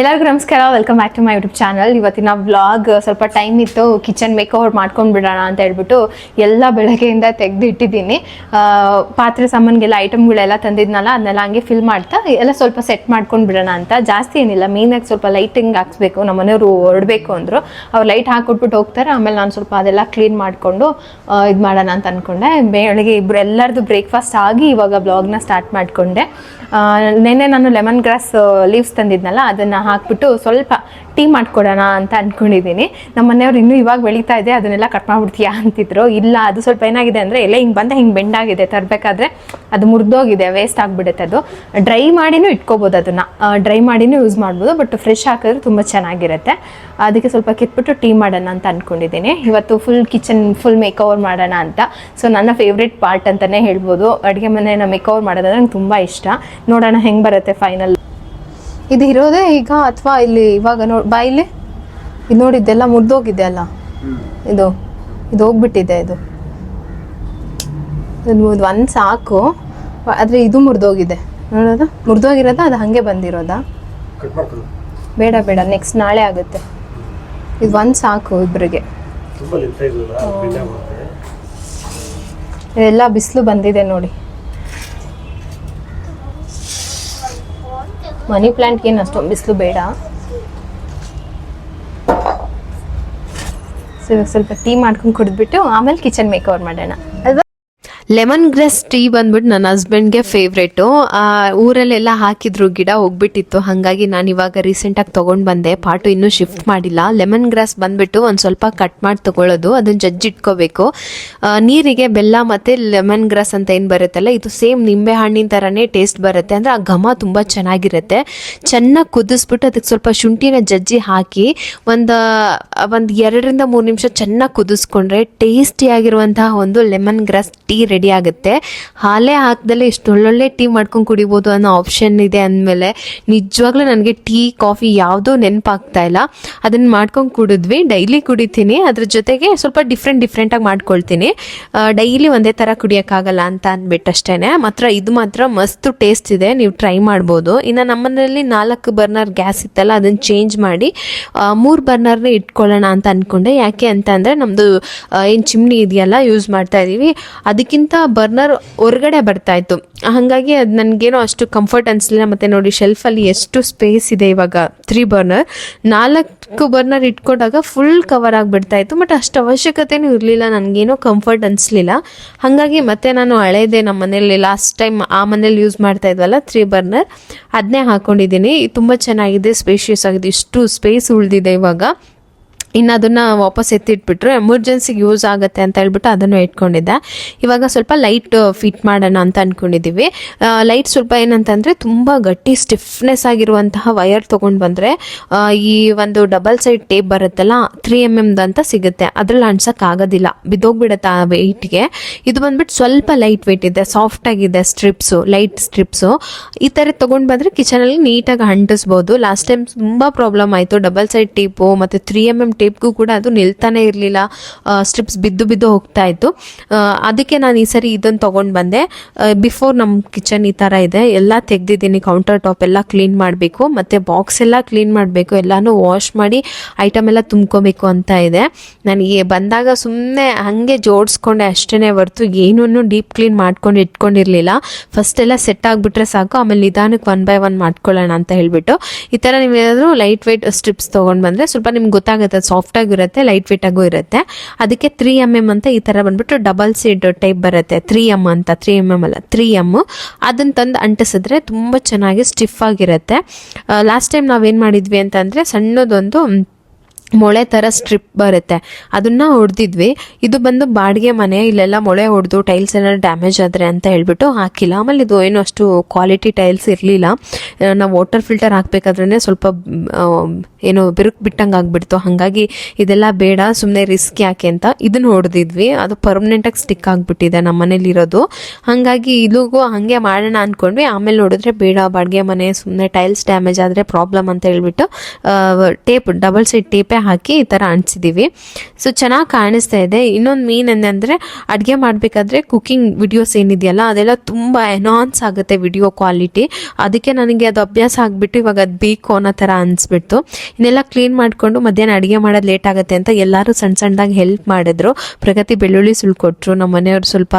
ಎಲ್ಲರಿಗೂ ನಮಸ್ಕಾರ welcome back to my YouTube channel ಇವತ್ತಿನ ವ್ಲಾಗ್ ಸ್ವಲ್ಪ ಟೈಮ್ ಇತ್ತು ಕಿಚನ್ ಮೇಕ್ ಓವರ್ ಮಾಡ್ಕೊಂಡು ಬಿಡೋಣ ಅಂತ ಹೇಳ್ಬಿಟ್ಟು ಎಲ್ಲ ಬೆಳಗ್ಗೆಯಿಂದ ತೆಗೆದು ಇಟ್ಟಿದ್ದೀನಿ ಪಾತ್ರೆ ಸಾಮಾನಿಗೆಲ್ಲ ಐಟಮ್ಗಳೆಲ್ಲ ತಂದಿದ್ನಲ್ಲ, ಅದನ್ನೆಲ್ಲ ಹಂಗೆ ಫಿಲ್ ಮಾಡ್ತಾ, ಎಲ್ಲ ಸ್ವಲ್ಪ ಸೆಟ್ ಮಾಡ್ಕೊಂಡು ಬಿಡೋಣ ಅಂತ. ಜಾಸ್ತಿ ಏನಿಲ್ಲ ಮೇನಾಗಿ ಸ್ವಲ್ಪ ಲೈಟಿಂಗ್ ಹಾಕ್ಸ್ಬೇಕು, ನಮ್ಮ ಮನೆಯವರು ಹೊರಡಬೇಕು ಅಂದರು. ಅವ್ರು ಲೈಟ್ ಹಾಕ್ಕೊಟ್ಬಿಟ್ಟು ಹೋಗ್ತಾರೆ, ಆಮೇಲೆ ನಾನು ಸ್ವಲ್ಪ ಅದೆಲ್ಲ ಕ್ಲೀನ್ ಮಾಡಿಕೊಂಡು ಇದು ಮಾಡೋಣ ಅಂತ ಅಂದ್ಕೊಂಡೆ ಬೆಳಗ್ಗೆ ಇಬ್ಬರು ಎಲ್ಲರದು ಬ್ರೇಕ್ಫಾಸ್ಟ್ ಆಗಿ ಇವಾಗ ಬ್ಲಾಗ್ನ ಸ್ಟಾರ್ಟ್ ಮಾಡಿಕೊಂಡೆ. ನೆನ್ನೆ ನಾನು ಲೆಮನ್ ಗ್ರಾಸ್ ಲೀವ್ಸ್ ತಂದಿದ್ನಲ್ಲ, ಅದನ್ನು ಹಾಕ್ಬಿಟ್ಟು ಸ್ವಲ್ಪ ಟೀ ಮಾಡ್ಕೊಡೋಣ ಅಂತ ಅಂದ್ಕೊಂಡಿದ್ದೀನಿ ನಮ್ಮ ಮನೆಯವ್ರು ಇನ್ನೂ ಇವಾಗ ಬೆಳೀತಾ ಇದೆ, ಅದನ್ನೆಲ್ಲ ಕಟ್ ಮಾಡ್ಬಿಡ್ತೀಯಾ ಅಂತಿದ್ರು. ಇಲ್ಲ, ಅದು ಸ್ವಲ್ಪ ಏನಾಗಿದೆ ಅಂದರೆ ಎಲ್ಲ ಹಿಂಗೆ ಬಂದ ಹಿಂಗೆ ಬೆಂಡಾಗಿದೆ ತರಬೇಕಾದ್ರೆ ಅದು ಮುರಿದೋಗಿದೆ ವೇಸ್ಟ್ ಆಗಿಬಿಡುತ್ತೆ ಅದು. ಡ್ರೈ ಮಾಡಿನೂ ಇಟ್ಕೋಬೋದು ಅದನ್ನು. ಡ್ರೈ ಮಾಡಿನೂ ಯೂಸ್ ಮಾಡ್ಬೋದು ಬಟ್ ಫ್ರೆಶ್ ಹಾಕಿದ್ರೆ ತುಂಬ ಚೆನ್ನಾಗಿರುತ್ತೆ. ಅದಕ್ಕೆ ಸ್ವಲ್ಪ ಕಿತ್ಬಿಟ್ಟು ಟೀ ಮಾಡೋಣ ಅಂತ ಅಂದ್ಕೊಂಡಿದ್ದೀನಿ ಇವತ್ತು full kitchen full makeover ಮಾಡೋಣ ಅಂತ. ಸೊ ನನ್ನ ಫೇವ್ರೆಟ್ ಪಾರ್ಟ್ ಅಂತಲೇ ಹೇಳ್ಬೋದು. ಅಡುಗೆ ಮನೆಯನ್ನು ಮೇಕ್ ಓವರ್ ಮಾಡೋದಂದ್ರೆ ನಂಗೆ ತುಂಬ ಇಷ್ಟ. ನೋಡೋಣ ಹೆಂಗೆ ಬರುತ್ತೆ ಫೈನಲ್ ಇದು ಇರೋದೇ ಈಗ ಅಥವಾ ಇಲ್ಲಿ ಇವಾಗ ನೋಡ್ ಬಾಯಿಲಿ ಇದು ನೋಡಿದ್ದೆಲ್ಲ ಮುರಿದೋಗಿದೆ ಅಲ್ಲ. ಇದು ಇದು ಹೋಗ್ಬಿಟ್ಟಿದೆ ಇದು. ಇದು ಒಂದು ಸಾಕು. ಆದರೆ ಇದು ಮುರಿದೋಗಿದೆ. ನೋಡೋದ? ಮುರಿದೋಗಿರೋದ? ಅದು ಹಾಗೆ ಬಂದಿರೋದಾ? ಬೇಡ ಬೇಡ. ನೆಕ್ಸ್ಟ್ ನಾಳೆ ಆಗುತ್ತೆ. ಇದು ಒಂದು ಸಾಕು ಇಬ್ಬರಿಗೆ ಎಲ್ಲ ಬಿಸಿಲು ಬಂದಿದೆ ನೋಡಿ. ಮನಿ ಪ್ಲಾಂಟ್ ಏನು ಅಷ್ಟೊಂದು ಬಿಸಿಲು ಬೇಡ. ಸ್ವಲ್ಪ ಟೀ ಮಾಡ್ಕೊಂಡು ಕುಡಿದ್ಬಿಟ್ಟು ಆಮೇಲೆ ಕಿಚನ್ ಮೇಕ್ ಓವರ್ ಮಾಡೋಣ. ಅಲ್ವಾ? ಲೆಮನ್ ಗ್ರಾಸ್ ಟೀ ಬಂದ್ಬಿಟ್ಟು ನನ್ನ ಹಸ್ಬೆಂಡ್ಗೆ ಫೇವ್ರೇಟು ಊರಲ್ಲೆಲ್ಲ ಹಾಕಿದ್ರು ಗಿಡ ಹೋಗ್ಬಿಟ್ಟಿತ್ತು. ಹಾಗಾಗಿ ನಾನು ಇವಾಗ ರೀಸೆಂಟಾಗಿ ತೊಗೊಂಡು ಬಂದೆ. ಪಾಟು ಇನ್ನೂ ಶಿಫ್ಟ್ ಮಾಡಿಲ್ಲ. ಲೆಮನ್ ಗ್ರಾಸ್ ಬಂದ್ಬಿಟ್ಟು ಒಂದು ಸ್ವಲ್ಪ ಕಟ್ ಮಾಡಿ ತೊಗೊಳ್ಳೋದು. ಅದನ್ನು ಜಜ್ಜಿಟ್ಕೋಬೇಕು ನೀರಿಗೆ ಬೆಲ್ಲ ಮತ್ತು ಲೆಮನ್ ಗ್ರಾಸ್ ಅಂತ ಏನು ಬರುತ್ತಲ್ಲ, ಇದು ಸೇಮ್ ನಿಂಬೆ ಹಣ್ಣಿನ ಥರನೇ ಟೇಸ್ಟ್ ಬರುತ್ತೆ. ಅಂದರೆ ಆ ಘಮ ತುಂಬ ಚೆನ್ನಾಗಿರುತ್ತೆ. ಚೆನ್ನಾಗಿ ಕುದಿಸ್ಬಿಟ್ಟು ಅದಕ್ಕೆ ಸ್ವಲ್ಪ ಶುಂಠಿನ ಜಜ್ಜಿ ಹಾಕಿ ಒಂದು ಒಂದು ಎರಡರಿಂದ ಮೂರು ನಿಮಿಷ ಚೆನ್ನಾಗಿ ಕುದಿಸ್ಕೊಂಡ್ರೆ ಟೇಸ್ಟಿಯಾಗಿರುವಂತಹ ಒಂದು ಲೆಮನ್ ಗ್ರಾಸ್ ಟೀ ರೆಡಿ. ಆಗುತ್ತೆ. ಹಾಲೇ ಹಾಕ್ದಲ್ಲೇ ಇಷ್ಟು ಒಳ್ಳೊಳ್ಳೆ ಟೀ ಮಾಡ್ಕೊಂಡು ಕುಡಿಬೋದು ಅನ್ನೋ ಆಪ್ಷನ್ ಇದೆ ಅಂದಮೇಲೆ ನಿಜವಾಗ್ಲೂ ನನಗೆ ಟೀ, ಕಾಫಿ ಯಾವುದೋ ನೆನಪಾಗ್ತಾ ಇಲ್ಲ. ಅದನ್ನು ಮಾಡ್ಕೊಂಡು ಕುಡಿದ್ವಿ. ಡೈಲಿ ಕುಡಿತೀನಿ. ಅದ್ರ ಜೊತೆಗೆ ಸ್ವಲ್ಪ ಡಿಫ್ರೆಂಟ್ ಡಿಫ್ರೆಂಟಾಗಿ ಮಾಡ್ಕೊಳ್ತೀನಿ. ಡೈಲಿ ಒಂದೇ ಥರ ಕುಡಿಯೋಕ್ಕಾಗಲ್ಲ ಅಂತ ಅಂದ್ಬಿಟ್ಟು ಅಷ್ಟೇ ಮಾತ್ರ ಇದು ಮಾತ್ರ ಮಸ್ತ್ ಟೇಸ್ಟ್ ಇದೆ. ನೀವು ಟ್ರೈ ಮಾಡ್ಬೋದು. ಇನ್ನು ನಮ್ಮನೇಲಿ ನಾಲ್ಕು ಬರ್ನರ್ ಗ್ಯಾಸ್ ಇತ್ತಲ್ಲ ಅದನ್ನು ಚೇಂಜ್ ಮಾಡಿ ಮೂರು ಬರ್ನರ್ನ ಇಟ್ಕೊಳ್ಳೋಣ ಅಂತ ಅಂದ್ಕೊಂಡೆ ಯಾಕೆ ಅಂತ ಅಂದರೆ ನಮ್ಮದು ಏನು ಚಿಮ್ನಿ ಇದೆಯಲ್ಲ ಯೂಸ್ ಮಾಡ್ತಾ ಇದ್ದೀವಿ ಅದಕ್ಕಿಂತ ಬರ್ನರ್ ಹೊರಗಡೆ ಬರ್ತಾ ಇತ್ತು. ಹಾಗಾಗಿ ಅದು ನನಗೇನೋ ಅಷ್ಟು ಕಂಫರ್ಟ್ ಅನಿಸ್ಲಿಲ್ಲ. ಮತ್ತು ನೋಡಿ ಶೆಲ್ಫಲ್ಲಿ ಎಷ್ಟು ಸ್ಪೇಸ್ ಇದೆ ಇವಾಗ. ತ್ರೀ ಬರ್ನರ್ ನಾಲ್ಕು ಬರ್ನರ್ ಇಟ್ಕೊಂಡಾಗ ಫುಲ್ ಕವರ್ ಆಗಿಬಿಡ್ತಾ ಇತ್ತು. ಬಟ್ ಅಷ್ಟು ಅವಶ್ಯಕತೆನೂ ಇರಲಿಲ್ಲ. ನನಗೇನೋ ಕಂಫರ್ಟ್ ಅನಿಸ್ಲಿಲ್ಲ. ಹಾಗಾಗಿ ಮತ್ತೆ ನಾನು ಹಳೇದೆ ನಮ್ಮ ಮನೇಲಿ ಲಾಸ್ಟ್ ಟೈಮ್ ಆ ಮನೇಲಿ ಯೂಸ್ ಮಾಡ್ತಾ ಇದ್ವಲ್ಲ ತ್ರೀ ಬರ್ನರ್ ಅದನ್ನೇ ಹಾಕ್ಕೊಂಡಿದ್ದೀನಿ ತುಂಬ ಚೆನ್ನಾಗಿದೆ ಸ್ಪೇಷಿಯಸ್ ಆಗಿದೆ. ಇಷ್ಟು ಸ್ಪೇಸ್ ಉಳಿದಿದೆ ಇವಾಗ. ಇನ್ನು ಅದನ್ನು ವಾಪಸ್ ಎತ್ತಿಟ್ಬಿಟ್ರೆ ಎಮರ್ಜೆನ್ಸಿಗೆ ಯೂಸ್ ಆಗುತ್ತೆ ಅಂತ ಹೇಳ್ಬಿಟ್ಟು ಅದನ್ನು ಇಟ್ಕೊಂಡಿದ್ದೆ. ಇವಾಗ ಸ್ವಲ್ಪ ಲೈಟ್ ಫಿಟ್ ಮಾಡೋಣ ಅಂತ ಅಂದ್ಕೊಂಡಿದ್ದೀವಿ ಲೈಟ್ ಸ್ವಲ್ಪ ಏನಂತಂದರೆ ತುಂಬ ಗಟ್ಟಿ ಸ್ಟಿಫ್ನೆಸ್ ಆಗಿರುವಂತಹ ವೈರ್ ತೊಗೊಂಡು ಬಂದರೆ ಈ ಒಂದು ಡಬಲ್ ಸೈಡ್ ಟೇಪ್ ಬರುತ್ತಲ್ಲ ತ್ರೀ ಎಂ ಎಮ್ದು ಅಂತ ಸಿಗುತ್ತೆ. ಅದ್ರಲ್ಲಿ ಆಗೋದಿಲ್ಲ. ಬಿದ್ದೋಗ್ಬಿಡುತ್ತೆ ಆ ವೆಯ್ಟ್ಗೆ ಇದು ಬಂದ್ಬಿಟ್ಟು ಸ್ವಲ್ಪ ಲೈಟ್ ವೆಯ್ಟ್ ಇದೆ ಸಾಫ್ಟ್ ಆಗಿದೆ ಸ್ಟ್ರಿಪ್ಸು ಲೈಟ್ ಸ್ಟ್ರಿಪ್ಸು ಈ ಥರ ತೊಗೊಂಡು ಬಂದರೆ ಕಿಚನಲ್ಲಿ ನೀಟಾಗಿ ಅಂಟಿಸ್ಬೋದು. ಲಾಸ್ಟ್ ಟೈಮ್ ತುಂಬ ಪ್ರಾಬ್ಲಮ್ ಆಯಿತು ಡಬಲ್ ಸೈಡ್ ಟೇಪು ಮತ್ತು ತ್ರೀ ಎಂ ಎಂ ಟೇಪ್ಗೂ ಕೂಡ ಅದು ನಿಲ್ತಾನೆ ಇರಲಿಲ್ಲ. ಸ್ಟ್ರಿಪ್ಸ್ ಬಿದ್ದು ಬಿದ್ದು ಹೋಗ್ತಾ ಇತ್ತು. ಅದಕ್ಕೆ ನಾನು ಈ ಸರಿ ಇದನ್ನು ತೊಗೊಂಡು ಬಂದೆ. ಬಿಫೋರ್ ನಮ್ಮ ಕಿಚನ್ ಈ ಥರ ಇದೆ. ಎಲ್ಲ ತೆಗ್ದಿದ್ದೀನಿ ಕೌಂಟರ್ ಟಾಪ್ ಎಲ್ಲ ಕ್ಲೀನ್ ಮಾಡಬೇಕು, ಮತ್ತು ಬಾಕ್ಸ್ ಎಲ್ಲ ಕ್ಲೀನ್ ಮಾಡಬೇಕು, ಎಲ್ಲನೂ ವಾಶ್ ಮಾಡಿ ಐಟಮ್ ಎಲ್ಲ ತುಂಬ್ಕೋಬೇಕು ಅಂತ ಇದೆ. ನನಗೆ ಬಂದಾಗ ಸುಮ್ಮನೆ ಹಾಗೆ ಜೋಡಿಸ್ಕೊಂಡೆ ಅಷ್ಟೇ ಹೊರತು ಏನೂ ಡೀಪ್ ಕ್ಲೀನ್ ಮಾಡ್ಕೊಂಡು ಇಟ್ಕೊಂಡಿರಲಿಲ್ಲ. ಫಸ್ಟ್ ಎಲ್ಲ ಸೆಟ್ ಆಗಿಬಿಟ್ರೆ ಸಾಕು, ಆಮೇಲೆ ನಿಧಾನಕ್ಕೆ ಒನ್ ಬೈ ಒನ್ ಮಾಡ್ಕೊಳ್ಳೋಣ ಅಂತ ಹೇಳಿಬಿಟ್ಟು. ಈ ಥರ ನೀವೇನಾದರೂ ಲೈಟ್ ವೆಯ್ಟ್ ಸ್ಟ್ರಿಪ್ಸ್ ತೊಗೊಂಡು ಬಂದರೆ ಸ್ವಲ್ಪ ನಿಮ್ಗೆ ಗೊತ್ತಾಗುತ್ತೆ ಸಾಫ್ಟ್ ಆಗಿರುತ್ತೆ ಲೈಟ್ ವೆಯ್ಟ್ ಆಗು ಇರುತ್ತೆ. ಅದಕ್ಕೆ ತ್ರೀ ಎಂ ಎಂ ಅಂತ ಈ ಥರ ಬಂದ್ಬಿಟ್ಟು ಡಬಲ್ ಸೀಡ್ ಟೈಪ್ ಬರುತ್ತೆ. ತ್ರೀ ಎಂ ಅಂತ ತ್ರೀ ಎಂ ಎಂ ಅಲ್ಲ ತ್ರೀ ಎಂ ಅದನ್ನು ತಂದು ಅಂಟಿಸಿದ್ರೆ ತುಂಬ ಚೆನ್ನಾಗಿ ಸ್ಟಿಫ್ ಆಗಿರುತ್ತೆ. ಲಾಸ್ಟ್ ಟೈಮ್ ನಾವೇನು ಮಾಡಿದ್ವಿ ಅಂತಂದರೆ ಸಣ್ಣದೊಂದು ಮೊಳೆ ಥರ ಸ್ಟ್ರಿಪ್ ಬರುತ್ತೆ. ಅದನ್ನ ಹೊಡೆದಿದ್ವಿ ಇದು ಬಂದು ಬಾಡಿಗೆ ಮನೆ, ಇಲ್ಲೆಲ್ಲ ಮೊಳೆ ಹೊಡೆದು ಟೈಲ್ಸ್ ಏನಾದ್ರು ಡ್ಯಾಮೇಜ್ ಆದರೆ ಅಂತ ಹೇಳ್ಬಿಟ್ಟು ಹಾಕಿಲ್ಲ. ಆಮೇಲೆ ಇದು ಏನು ಅಷ್ಟು ಕ್ವಾಲಿಟಿ ಟೈಲ್ಸ್ ಇರಲಿಲ್ಲ. ನಾವು ವಾಟರ್ ಫಿಲ್ಟರ್ ಹಾಕ್ಬೇಕಾದ್ರೆ ಸ್ವಲ್ಪ ಏನು ಬಿರುಕು ಬಿಟ್ಟಂಗೆ ಆಗಿಬಿಡ್ತು. ಹಾಗಾಗಿ ಇದೆಲ್ಲ ಬೇಡ ಸುಮ್ಮನೆ ರಿಸ್ಕ್ ಯಾಕೆ ಅಂತ ಇದನ್ನ ಹೊಡೆದಿದ್ವಿ ಅದು ಪರ್ಮನೆಂಟಾಗಿ ಸ್ಟಿಕ್ ಆಗಿಬಿಟ್ಟಿದೆ ನಮ್ಮ ಮನೇಲಿರೋದು. ಹಾಗಾಗಿ ಇಲ್ಲಿಗೂ ಹಾಗೆ ಮಾಡೋಣ ಅಂದ್ಕೊಂಡ್ವಿ ಆಮೇಲೆ ನೋಡಿದ್ರೆ ಬೇಡ, ಬಾಡಿಗೆ ಮನೆ ಸುಮ್ಮನೆ ಟೈಲ್ಸ್ ಡ್ಯಾಮೇಜ್ ಆದರೆ ಪ್ರಾಬ್ಲಮ್ ಅಂತ ಹೇಳ್ಬಿಟ್ಟು ಟೇಪ್ ಡಬಲ್ ಸೈಡ್ ಟೇಪೇ ಹಾಕಿ ಈ ಥರ ಅಂಟಿಸಿದ್ದೀವಿ. ಸೊ ಚೆನ್ನಾಗಿ ಕಾಣಿಸ್ತಾ ಇದೆ. ಇನ್ನೊಂದು ಮೀನ್ ಏನಂದರೆ, ಅಡುಗೆ ಮಾಡಬೇಕಾದ್ರೆ ಕುಕಿಂಗ್ ವಿಡಿಯೋಸ್ ಏನಿದೆಯಲ್ಲ, ಅದೆಲ್ಲ ತುಂಬ ಎನಾನ್ಸ್ ಆಗುತ್ತೆ ವಿಡಿಯೋ ಕ್ವಾಲಿಟಿ ಅದಕ್ಕೆ ನನಗೆ ಅದು ಅಭ್ಯಾಸ ಆಗಿಬಿಟ್ಟು ಇವಾಗ ಅದು ಬೇಕು ಅನ್ನೋ ಥರ ಅನಿಸ್ಬಿಡ್ತು. ಇನ್ನೆಲ್ಲ ಕ್ಲೀನ್ ಮಾಡಿಕೊಂಡು ಮಧ್ಯಾಹ್ನ ಅಡುಗೆ ಮಾಡೋದು ಲೇಟ್ ಆಗುತ್ತೆ ಅಂತ ಎಲ್ಲರೂ ಸಣ್ಣ ಸಣ್ಣದಾಗಿ ಹೆಲ್ಪ್ ಮಾಡಿದ್ರು. ಪ್ರಗತಿ ಬೆಳ್ಳುಳ್ಳಿ ಸುಳ್ಕೊಟ್ರು ನಮ್ಮ ಮನೆಯವರು ಸ್ವಲ್ಪ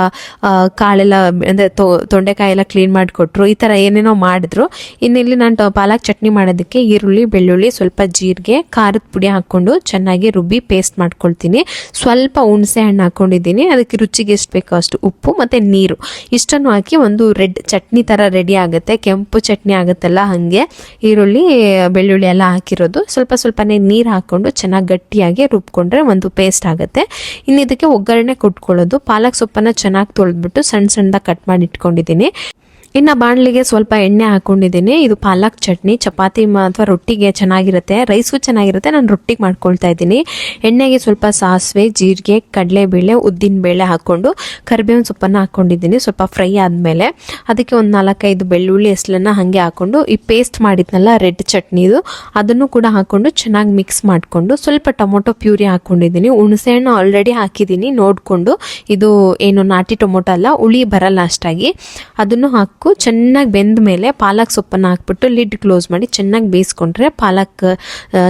ಕಾಳೆಲ್ಲ, ಅಂದರೆ ತೊಂಡೆಕಾಯಿ ಎಲ್ಲ ಕ್ಲೀನ್ ಮಾಡಿಕೊಟ್ರು, ಈ ಥರ ಏನೇನೋ ಮಾಡಿದ್ರು. ಇನ್ನಿಲ್ಲಿ ನಾನು ಪಾಲಕ್ ಚಟ್ನಿ ಮಾಡೋದಕ್ಕೆ ಈರುಳ್ಳಿ, ಬೆಳ್ಳುಳ್ಳಿ, ಸ್ವಲ್ಪ ಜೀರಿಗೆ, ಖಾರದ ಪುಡಿ ಹಾಕ್ಕೊಂಡು ಚೆನ್ನಾಗಿ ರುಬ್ಬಿ ಪೇಸ್ಟ್ ಮಾಡ್ಕೊಳ್ತೀನಿ. ಸ್ವಲ್ಪ ಹುಣಸೆ ಹಣ್ಣು ಹಾಕ್ಕೊಂಡಿದ್ದೀನಿ ಅದಕ್ಕೆ ರುಚಿಗೆ ಎಷ್ಟು ಬೇಕೋ ಅಷ್ಟು ಉಪ್ಪು ಮತ್ತು ನೀರು. ಇಷ್ಟನ್ನು ಹಾಕಿ ಒಂದು ರೆಡ್ ಚಟ್ನಿ ಥರ ರೆಡಿ ಆಗುತ್ತೆ. ಕೆಂಪು ಚಟ್ನಿ ಆಗುತ್ತಲ್ಲ ಹಾಗೆ. ಈರುಳ್ಳಿ, ಬೆಳ್ಳುಳ್ಳಿ ಎಲ್ಲ ಹಾಕಿರೋದು. ಸ್ವಲ್ಪ ಸ್ವಲ್ಪನೇ ನೀರು ಹಾಕ್ಕೊಂಡು ಚೆನ್ನಾಗಿ ಗಟ್ಟಿಯಾಗಿ ರುಬ್ಕೊಂಡ್ರೆ ಒಂದು ಪೇಸ್ಟ್ ಆಗುತ್ತೆ. ಇನ್ನು ಇದಕ್ಕೆ ಒಗ್ಗರಣೆ ಕೊಟ್ಕೊಳ್ಳೋದು. ಪಾಲಕ್ ಸೊಪ್ಪನ್ನು ಚೆನ್ನಾಗಿ ತೊಳೆದ್ಬಿಟ್ಟು ಸಣ್ಣ ಸಣ್ಣದಾಗಿ ಕಟ್ ಮಾಡಿ ಇಟ್ಕೊಂಡಿದ್ದೀನಿ. ಇನ್ನು ಬಾಣಲಿಗೆ ಸ್ವಲ್ಪ ಎಣ್ಣೆ ಹಾಕೊಂಡಿದ್ದೀನಿ. ಇದು ಪಾಲಕ್ ಚಟ್ನಿ, ಚಪಾತಿ ಅಥವಾ ರೊಟ್ಟಿಗೆ ಚೆನ್ನಾಗಿರುತ್ತೆ. ರೈಸ್ಗೂ ಚೆನ್ನಾಗಿರುತ್ತೆ. ನಾನು ರೊಟ್ಟಿಗೆ ಮಾಡ್ಕೊಳ್ತಾ ಇದ್ದೀನಿ. ಎಣ್ಣೆಗೆ ಸ್ವಲ್ಪ ಸಾಸಿವೆ, ಜೀರಿಗೆ, ಕಡಲೆಬೇಳೆ ಉದ್ದಿನಬೇಳೆ ಹಾಕ್ಕೊಂಡು ಕರಿಬೇವಿನ ಸೊಪ್ಪನ್ನು ಹಾಕ್ಕೊಂಡಿದ್ದೀನಿ ಸ್ವಲ್ಪ ಫ್ರೈ ಆದಮೇಲೆ. ಅದಕ್ಕೆ ಒಂದು ನಾಲ್ಕೈದು ಬೆಳ್ಳುಳ್ಳಿ ಹೆಸಲನ್ನು ಹಾಗೆ ಹಾಕ್ಕೊಂಡು ಈ ಪೇಸ್ಟ್ ಮಾಡಿದ್ನಲ್ಲ ರೆಡ್ ಚಟ್ನಿದು, ಅದನ್ನು ಕೂಡ ಹಾಕ್ಕೊಂಡು ಚೆನ್ನಾಗಿ ಮಿಕ್ಸ್ ಮಾಡಿಕೊಂಡು ಸ್ವಲ್ಪ ಟೊಮೊಟೊ ಪ್ಯೂರಿ ಹಾಕ್ಕೊಂಡಿದ್ದೀನಿ ಹುಣಸೆಹಣ್ಣು ಆಲ್ರೆಡಿ ಹಾಕಿದ್ದೀನಿ. ನೋಡಿಕೊಂಡು ಇದು ಏನು ನಾಟಿ ಟೊಮೊಟೊ ಅಲ್ಲ, ಹುಳಿ ಬರಲ್ಲ ಅಷ್ಟಾಗಿ. ಅದನ್ನು ಹಾಕು ಚೆನ್ನಾಗಿ ಬೆಂದ ಮೇಲೆ ಪಾಲಕ್ ಸೊಪ್ಪನ್ನು ಹಾಕ್ಬಿಟ್ಟು ಲಿಡ್ ಕ್ಲೋಸ್ ಮಾಡಿ ಚೆನ್ನಾಗಿ ಬೇಯಿಸ್ಕೊಂಡ್ರೆ ಪಾಲಕ್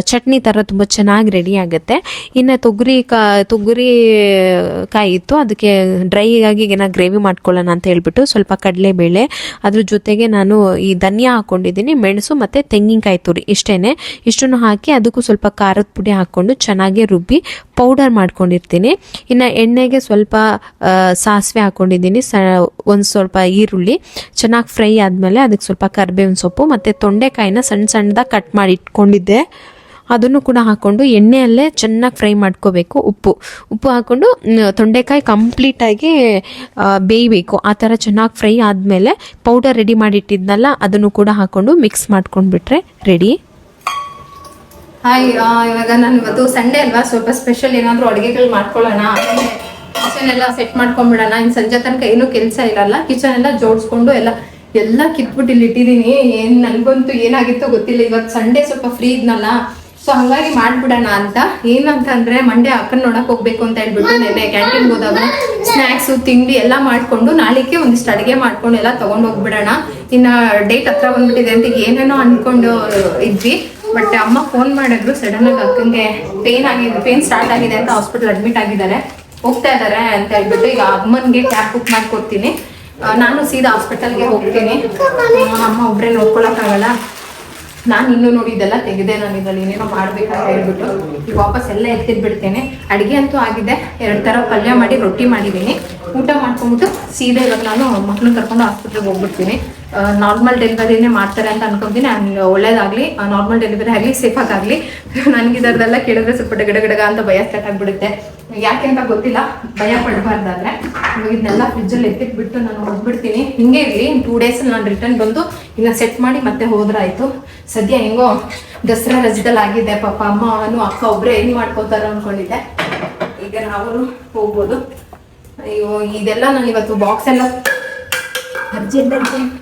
ಚಟ್ನಿ ಥರ ತುಂಬ ಚೆನ್ನಾಗಿ ರೆಡಿ ಆಗುತ್ತೆ. ಇನ್ನು ತೊಗರಿ ಕಾ, ತೊಗರಿ, ಕಾಯಿ ಇತ್ತು, ಅದಕ್ಕೆ ಡ್ರೈ ಆಗಿ ಏನೋ ಗ್ರೇವಿ ಮಾಡ್ಕೊಳ್ಳೋಣ ಅಂತ ಹೇಳ್ಬಿಟ್ಟು ಸ್ವಲ್ಪ ಕಡಲೆಬೇಳೆ, ಅದ್ರ ಜೊತೆಗೆ ನಾನು ಈ ಧನಿಯಾ ಹಾಕ್ಕೊಂಡಿದ್ದೀನಿ, ಮೆಣಸು ಮತ್ತು ತೆಂಗಿನಕಾಯಿ ತುರಿ ಇಷ್ಟೇ ಇಷ್ಟನ್ನು ಹಾಕಿ ಅದಕ್ಕೂ ಸ್ವಲ್ಪ ಖಾರದ ಪುಡಿ ಹಾಕ್ಕೊಂಡು ಚೆನ್ನಾಗಿ ರುಬ್ಬಿ ಪೌಡರ್ ಮಾಡ್ಕೊಂಡಿರ್ತೀನಿ. ಇನ್ನು ಎಣ್ಣೆಗೆ ಸ್ವಲ್ಪ ಸಾಸಿವೆ ಹಾಕ್ಕೊಂಡಿದ್ದೀನಿ, ಸ, ಒಂದು ಸ್ವಲ್ಪ ಈರುಳ್ಳಿ. ಚೆನ್ನಾಗಿ ಫ್ರೈ ಆದಮೇಲೆ ಅದಕ್ಕೆ ಸ್ವಲ್ಪ ಕರಿಬೇವಿನ ಸೊಪ್ಪು ಮತ್ತು ತೊಂಡೆಕಾಯಿನ ಸಣ್ಣ ಸಣ್ಣದಾಗಿ ಕಟ್ ಮಾಡಿ ಇಟ್ಕೊಂಡಿದ್ದೆ. ಅದನ್ನು ಕೂಡ ಹಾಕ್ಕೊಂಡು ಎಣ್ಣೆಯಲ್ಲೇ ಚೆನ್ನಾಗಿ ಫ್ರೈ ಮಾಡ್ಕೋಬೇಕು ಉಪ್ಪು. ಉಪ್ಪು ಹಾಕ್ಕೊಂಡು ತೊಂಡೆಕಾಯಿ ಕಂಪ್ಲೀಟಾಗಿ ಬೇಯಬೇಕು. ಆ ಥರ ಚೆನ್ನಾಗಿ ಫ್ರೈ ಆದಮೇಲೆ ಪೌಡರ್ ರೆಡಿ ಮಾಡಿಟ್ಟಿದ್ನಲ್ಲ, ಅದನ್ನು ಕೂಡ ಹಾಕ್ಕೊಂಡು ಮಿಕ್ಸ್ ಮಾಡ್ಕೊಂಡ್ಬಿಟ್ರೆ ರೆಡಿ. ಹಾಯ್ ಇವಾಗ ನಾನು ಇವತ್ತು ಸಂಡೇ ಅಲ್ವಾ, ಸ್ವಲ್ಪ ಸ್ಪೆಷಲ್ ಏನಾದರೂ ಅಡುಗೆಗಳು ಮಾಡ್ಕೊಳ್ಳೋಣ. ಕಿಚನ್ ಎಲ್ಲ ಸೆಟ್ ಮಾಡ್ಕೊಂಡ್ಬಿಡೋಣ ಇನ್ನು ಸಂಜೆ ತನಕ ಏನೂ ಕೆಲಸ ಇರಲ್ಲ. ಕಿಚನ್ ಎಲ್ಲ ಜೋಡಿಸ್ಕೊಂಡು ಎಲ್ಲ ಎಲ್ಲ ಕಿತ್ಬಿಟ್ಟು ಇಲ್ಲಿ ಇಟ್ಟಿದ್ದೀನಿ. ಏನು ನನಗಂತೂ ಏನಾಗಿತ್ತೋ ಗೊತ್ತಿಲ್ಲ. ಇವತ್ತು ಸಂಡೇ ಸ್ವಲ್ಪ ಫ್ರೀ ಇದ್ನಲ್ಲ. ಸೊ ಹಂಗಾಗಿ ಮಾಡ್ಬಿಡೋಣ ಅಂತ. ಏನಂತ ಅಂದ್ರೆ ಮಂಡೆ ಅಕ್ಕನ ನೋಡಕ್ ಹೋಗ್ಬೇಕು ಅಂತ ಹೇಳ್ಬಿಟ್ಟು ನೆನ್ನೆ ಕ್ಯಾಂಟೀನ್ ಹೋದಾಗ ಸ್ನ್ಯಾಕ್ಸು ತಿಂಡಿ ಎಲ್ಲ ಮಾಡ್ಕೊಂಡು ನಾಳೆಗೆ ಒಂದಿಷ್ಟು ಅಡುಗೆ ಮಾಡ್ಕೊಂಡು ಎಲ್ಲ ತಗೊಂಡು ಹೋಗ್ಬಿಡೋಣ. ಇನ್ನ ಡೇಟ್ ಹತ್ರ ಬಂದ್ಬಿಟ್ಟಿದೆ ಅಂತ ಏನೇನೋ ಅನ್ಕೊಂಡು ಇದ್ವಿ. ಬಟ್ ಅಮ್ಮ ಫೋನ್ ಮಾಡಿದ್ರು. ಸಡನ್ ಆಗಿ ಅಕ್ಕಂಗೆ ಪೇನ್ ಆಗಿದೆ ಪೇನ್ ಸ್ಟಾರ್ಟ್ ಆಗಿದೆ ಅಂತ ಹಾಸ್ಪಿಟಲ್ ಅಡ್ಮಿಟ್ ಆಗಿದ್ದಾರೆ. ಹೋಗ್ತಾ ಇದ್ದಾರೆ ಅಂತ ಹೇಳ್ಬಿಟ್ಟು ಈಗ ಅಮ್ಮನಿಗೆ ಕ್ಯಾಬ್ ಬುಕ್ ಮಾಡ್ಕೊಡ್ತೀನಿ. ನಾನು ಸೀದಾ ಹಾಸ್ಪಿಟಲ್ಗೆ ಹೋಗ್ತೀನಿ. ಅಮ್ಮ ಒಬ್ಬರೇ ನೋಡ್ಕೊಳಕ್ಕಾಗಲ್ಲ. ನಾನು ಇನ್ನೂ ನೋಡಿ ಇದೆಲ್ಲ ತೆಗೆದೆ ನಾನು ಇದರಲ್ಲಿ ಏನೇನೋ ಮಾಡ್ಬೇಕಂತ ಹೇಳ್ಬಿಟ್ಟು. ಈಗ ವಾಪಸ್ ಎಲ್ಲ ಎತ್ತಿದ್ಬಿಡ್ತೇನೆ. ಅಡುಗೆ ಅಂತೂ ಆಗಿದೆ. ಎರಡು ಥರ ಪಲ್ಯ ಮಾಡಿ, ರೊಟ್ಟಿ ಮಾಡಿದ್ದೀನಿ. ಊಟ ಮಾಡ್ಕೊಂಬಿಟ್ಟು ಸೀದಾ ಇವಾಗ ನಾನು ಮಕ್ಕಳನ್ನ ಕರ್ಕೊಂಡು ಹಾಸ್ಪಿಟ್ಲಿಗೆ ಹೋಗ್ಬಿಡ್ತೀನಿ. ನಾರ್ಮಲ್ ಡೆಲಿವರಿನೇ ಮಾಡ್ತಾರೆ ಅಂತ ಅನ್ಕೊಂತೀನಿ. ಆ್ಯಂಡ್ ಒಳ್ಳೇದಾಗಲಿ ನಾರ್ಮಲ್ ಡೆಲಿವರಿ ಆಗಲಿ ಸೇಫಾಗಿ ಆಗಲಿ. ನನಗೆ ಇದರದೆಲ್ಲ ಕೇಳಿದ್ರೆ ಸ್ವಲ್ಪ ಗಿಡ ಗಡಗ ಅಂತ ಭಯ ಸ್ಟಾರ್ಟ್ ಆಗಿಬಿಡುತ್ತೆ. ಯಾಕೆ ಅಂತ ಗೊತ್ತಿಲ್ಲ, ಭಯ ಪಡಬಾರ್ದಾದ್ರೆ. ಇವಾಗ ಇದನ್ನೆಲ್ಲ ಫ್ರಿಜ್ಜಲ್ಲಿ ಎತ್ತಿಟ್ಬಿಟ್ಟು ನಾನು ಹೋಗ್ಬಿಡ್ತೀನಿ ಹಿಂಗೆ ಇರಲಿ ಟೂ ಡೇಸ್ ನಾನು ರಿಟರ್ನ್ ಬಂದು ಇನ್ನ ಸೆಟ್ ಮಾಡಿ ಮತ್ತೆ ಹೋದ್ರಾಯ್ತು. ಸದ್ಯ ಹೆಂಗೋ ದಸರಾ ರಜದಲ್ಲಿ ಆಗಿದೆ, ಪಾಪ ಅಮ್ಮ, ಅವನು ಅಕ್ಕ ಒಬ್ಬರೇ ಏನು ಮಾಡ್ಕೋತಾರ ಅನ್ಕೊಂಡಿದ್ದೆ. ಈಗ ನಾವು ಹೋಗ್ಬೋದು. ಅಯ್ಯೋ, ಇದೆಲ್ಲ ನಾನು ಇವತ್ತು ಬಾಕ್ಸ್ ಎಲ್ಲ ಅರ್ಜೆಂಟ್ ಅರ್ಜೆಂಟ್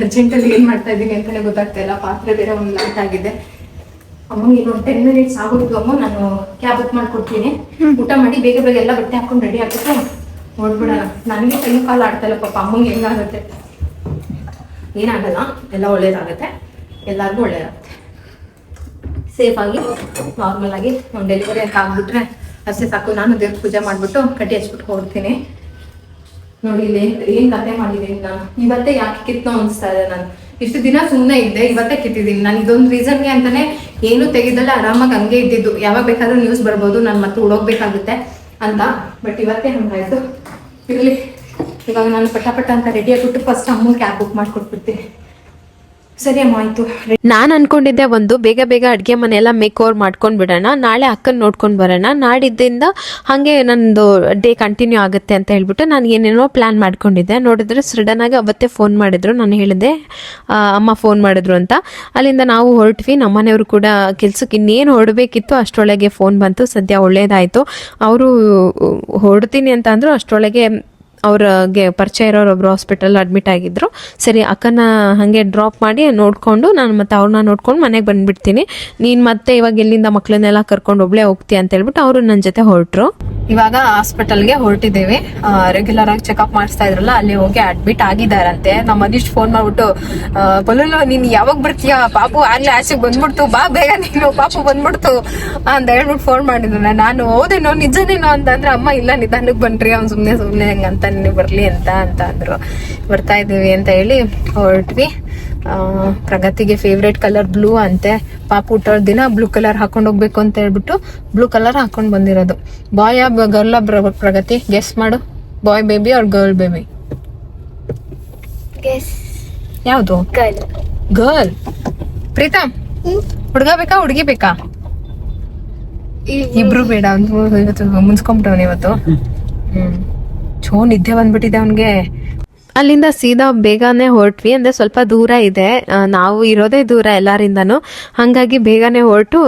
ಅರ್ಜೆಂಟಲ್ಲಿ ಏನು ಮಾಡ್ತಾ ಇದ್ದೀನಿ ಅಂತಾನೆ ಗೊತ್ತಾಗ್ತಾ ಇಲ್ಲ. ಪಾತ್ರೆ ಬೇರೆ ಒಂದು ಲೈಟ್ ಆಗಿದೆ. ಅಮ್ಮಂಗೆ ಇನ್ನೊಂದು ಟೆನ್ ಮಿನಿಟ್ಸ್ ಆಗೋಯ್ತು ಅಮ್ಮ ನಾನು ಕ್ಯಾಬ್ ಬುಕ್ ಮಾಡ್ಕೊಡ್ತೀನಿ. ಊಟ ಮಾಡಿ ಬೇಗ ಬೇಗ ಎಲ್ಲ ಬಟ್ಟೆ ಹಾಕೊಂಡು ರೆಡಿ ಆಗ್ಬಿಟ್ಟು ನೋಡ್ಬಿಡ ನನಗೆ ಕೈ ಕಾಲು ಆಡ್ತಲ್ಲ ಪಾಪ ಅಮ್ಮಂಗೆ ಹೆಂಗಾಗುತ್ತೆ? ಏನಾಗಲ್ಲ ಎಲ್ಲ ಒಳ್ಳೇದಾಗುತ್ತೆ. ಎಲ್ಲರಿಗೂ ಒಳ್ಳೇದಾಗುತ್ತೆ. ಸೇಫಾಗಿ ಆಗಿ ನಾರ್ಮಲ್ ಆಗಿ ಒಂದು ಡೆಲಿವರಿ ಅಂತ ಆಗ್ಬಿಟ್ರೆ ಅಷ್ಟೇ ಸಾಕು. ನಾನು ದೇವ್ರ ಪೂಜೆ ಮಾಡಿಬಿಟ್ಟು ಕಟ್ಟಿ ಹಚ್ಬಿಟ್ಟು ಹೋಗ್ತೀನಿ. ನೋಡಿ ಇಲ್ಲಿ ಏನು ಕತೆ ಮಾಡಿದೀನಿ ನಾನು ಇವತ್ತೇ ಯಾಕೆ ಕಿತ್ತೋ ಅನಿಸ್ತಾ ಇದೆ ನಾನು ಇಷ್ಟು ದಿನ ಸುಮ್ಮನೆ ಇದ್ದೆ, ಇವತ್ತೇ ಕಿತ್ತಿದ್ದೀನಿ. ನಾನು ಇದೊಂದು ರೀಸನ್ಗೆ ಅಂತಾನೆ ಏನು ತೆಗೆದಲ್ಲ, ಆರಾಮಾಗಿ ಹಂಗೆ ಇದ್ದಿದ್ದು. ಯಾವಾಗ ಬೇಕಾದ್ರೂ ನ್ಯೂಸ್ ಬರ್ಬೋದು, ನಾನು ಮತ್ತೆ ಹುಡೋಗ್ಬೇಕಾಗುತ್ತೆ ಅಂತ. ಬಟ್ ಇವತ್ತೇ ಹಂಗಾಯ್ತು. ಇರಲಿ. ಇವಾಗ ನಾನು ಪಟ ಪಟ ಅಂತ ರೆಡಿ ಆಗಿಬಿಟ್ಟು ಫಸ್ಟ್ ಅಮ್ಮ ಕ್ಯಾಬ್ ಬುಕ್ ಮಾಡ್ಕೊಟ್ಬಿಡ್ತೀನಿ. ಸರಿ ನಾನು ಅನ್ಕೊಂಡಿದ್ದೆ ಒಂದು ಬೇಗ ಬೇಗ ಅಡುಗೆ ಮನೆಯೆಲ್ಲ ಮೇಕ್ ಓವರ್ ಮಾಡ್ಕೊಂಡು ಬಿಡೋಣ, ನಾಳೆ ಅಕ್ಕನ ನೋಡ್ಕೊಂಡು ಬರೋಣ, ನಾಡಿದ್ದಿಂದ ಹಾಗೆ ನಂದು ಡೇ ಕಂಟಿನ್ಯೂ ಆಗುತ್ತೆ ಅಂತ ಹೇಳ್ಬಿಟ್ಟು ನಾನು ಏನೇನೋ ಪ್ಲ್ಯಾನ್ ಮಾಡ್ಕೊಂಡಿದ್ದೆ. ನೋಡಿದ್ರೆ ಸಡನ್ ಆಗಿ ಅವತ್ತೇ ಫೋನ್ ಮಾಡಿದ್ರು, ನಾನು ಹೇಳಿದೆ ಅಮ್ಮ ಫೋನ್ ಮಾಡಿದ್ರು ಅಂತ. ಅಲ್ಲಿಂದ ನಾವು ಹೊರಟ್ವಿ ನಮ್ಮನೆಯವರು ಕೂಡ ಕೆಲ್ಸಕ್ಕೆ ಇನ್ನೇನು ಹೊರಡಬೇಕಿತ್ತು, ಅಷ್ಟರೊಳಗೆ ಫೋನ್ ಬಂತು. ಸದ್ಯ ಒಳ್ಳೇದಾಯಿತು. ಅವರು, ಹೊರಡ್ತೀನಿ ಅಂತ ಅಂದರು ಅಷ್ಟರೊಳಗೆ ಅವ್ರಿಗೆ ಪರಿಚಯ ಇರೋರು ಒಬ್ರು ಹಾಸ್ಪಿಟಲ್ ಅಡ್ಮಿಟ್ ಆಗಿದ್ರು. ಸರಿ, ಅಕ್ಕನ ಹಾಗೆ ಡ್ರಾಪ್ ಮಾಡಿ ನೋಡ್ಕೊಂಡು ನಾನು ಮತ್ತೆ ಅವ್ರನ್ನ ನೋಡ್ಕೊಂಡು ಮನೆಗೆ ಬಂದ್ಬಿಡ್ತೀನಿ. ನೀನು ಮತ್ತೆ ಇವಾಗ ಎಲ್ಲಿಂದ ಮಕ್ಕಳನ್ನೆಲ್ಲ ಕರ್ಕೊಂಡು ಒಬ್ಳೆ ಹೋಗ್ತೀಯ ಅಂತ ಹೇಳ್ಬಿಟ್ಟು ಅವರು ನನ್ನ ಜೊತೆ ಹೊರಟ್ರು. ಇವಾಗ ಹಾಸ್ಪಿಟಲ್ಗೆ ಹೊರಟಿದ್ದೇವೆ. ರೆಗ್ಯುಲರ್ ಆಗಿ ಚೆಕಪ್ ಮಾಡಿಸ್ತಾ ಇದ್ರಲ್ಲ, ಅಲ್ಲಿ ಹೋಗಿ ಅಡ್ಮಿಟ್ ಆಗಿದಾರಂತೆ ನಮ್ಮ ಅದಿಷ್ಟು ಫೋನ್ ಮಾಡ್ಬಿಟ್ಟು ಬಲೂಲು, ನೀನ್ ಯಾವಾಗ ಬರ್ತೀಯ? ಪಾಪು, ಆಗ್ಲೇ ಆಚೆಗೆ ಬಂದ್ಬಿಡ್ತು. ಬಾ, ಬೇಗ ನೀನು, ಪಾಪು ಬಂದ್ಬಿಡ್ತು ಅಂತ ಹೇಳ್ಬಿಟ್ಟು ಫೋನ್ ಮಾಡಿದ್ದಾನೆ ನಾನು ಹೌದೇನೋ, ನಿಜನೇನೋ ಅಂತಂದ್ರೆ, ಅಮ್ಮ, ಇಲ್ಲ, ನಿಧಾನಕ್ಕೆ ಬನ್ರಿ. ಅವ್ನು ಸುಮ್ಮನೆ ಸುಮ್ನೆ ಹಂಗಂತ, ನೀನು ಬರಲಿ ಅಂತ ಅಂತ ಅಂದ್ರು. ಬರ್ತಾ ಇದೀವಿ ಅಂತ ಹೇಳಿ ಹೊರಟ್ವಿ. ಪ್ರಗತಿಗೆ ಫೇವ್ರೇಟ್ ಕಲರ್ ಬ್ಲೂ ಅಂತೆ. ಪಾಪ ಹುಟ್ಟೋರ್ ದಿನ ಬ್ಲೂ ಕಲರ್ ಹಾಕೊಂಡ್ ಹೋಗ್ಬೇಕು ಅಂತ ಹೇಳ್ಬಿಟ್ಟು ಬ್ಲೂ ಕಲರ್ ಹಾಕೊಂಡ್ ಬಂದಿರೋದು. ಬಾಯ್ ಆ ಪ್ರಗತಿ? ಗೆಸ್ ಮಾಡು. ಬಾಯ್ ಬೇಬಿ ಅವ್ರ ಗರ್ಲ್ ಬೇಬಿ ಯಾವುದು? ಗರ್ಲ್ ಪ್ರೀತಾ ಹುಡ್ಗ ಬೇಕಾ ಹುಡುಗಿ ಬೇಕಾ? ಇಬ್ರು ಬೇಡ ಇವತ್ತು ಮುನ್ಸ್ಕೊಂಬಿಟ್ಟವನ್ ಇವತ್ತು. ಹ್ಮ್. ಚೋ ನಿದ್ದೆ ಬಂದ್ಬಿಟ್ಟಿದೆ ಅವನ್ಗೆ. ಅಲ್ಲಿಂದ ಸೀದಾ ಬೇಗನೆ ಹೊರಟ್ವಿ ಅಂದ್ರೆ ಸ್ವಲ್ಪ ದೂರ ಇದೆ. ನಾವು ಇರೋದೇ ದೂರ ಎಲ್ಲರಿಂದನೂ. ಹಾಗಾಗಿ ಬೇಗನೆ ಹೊರಟು,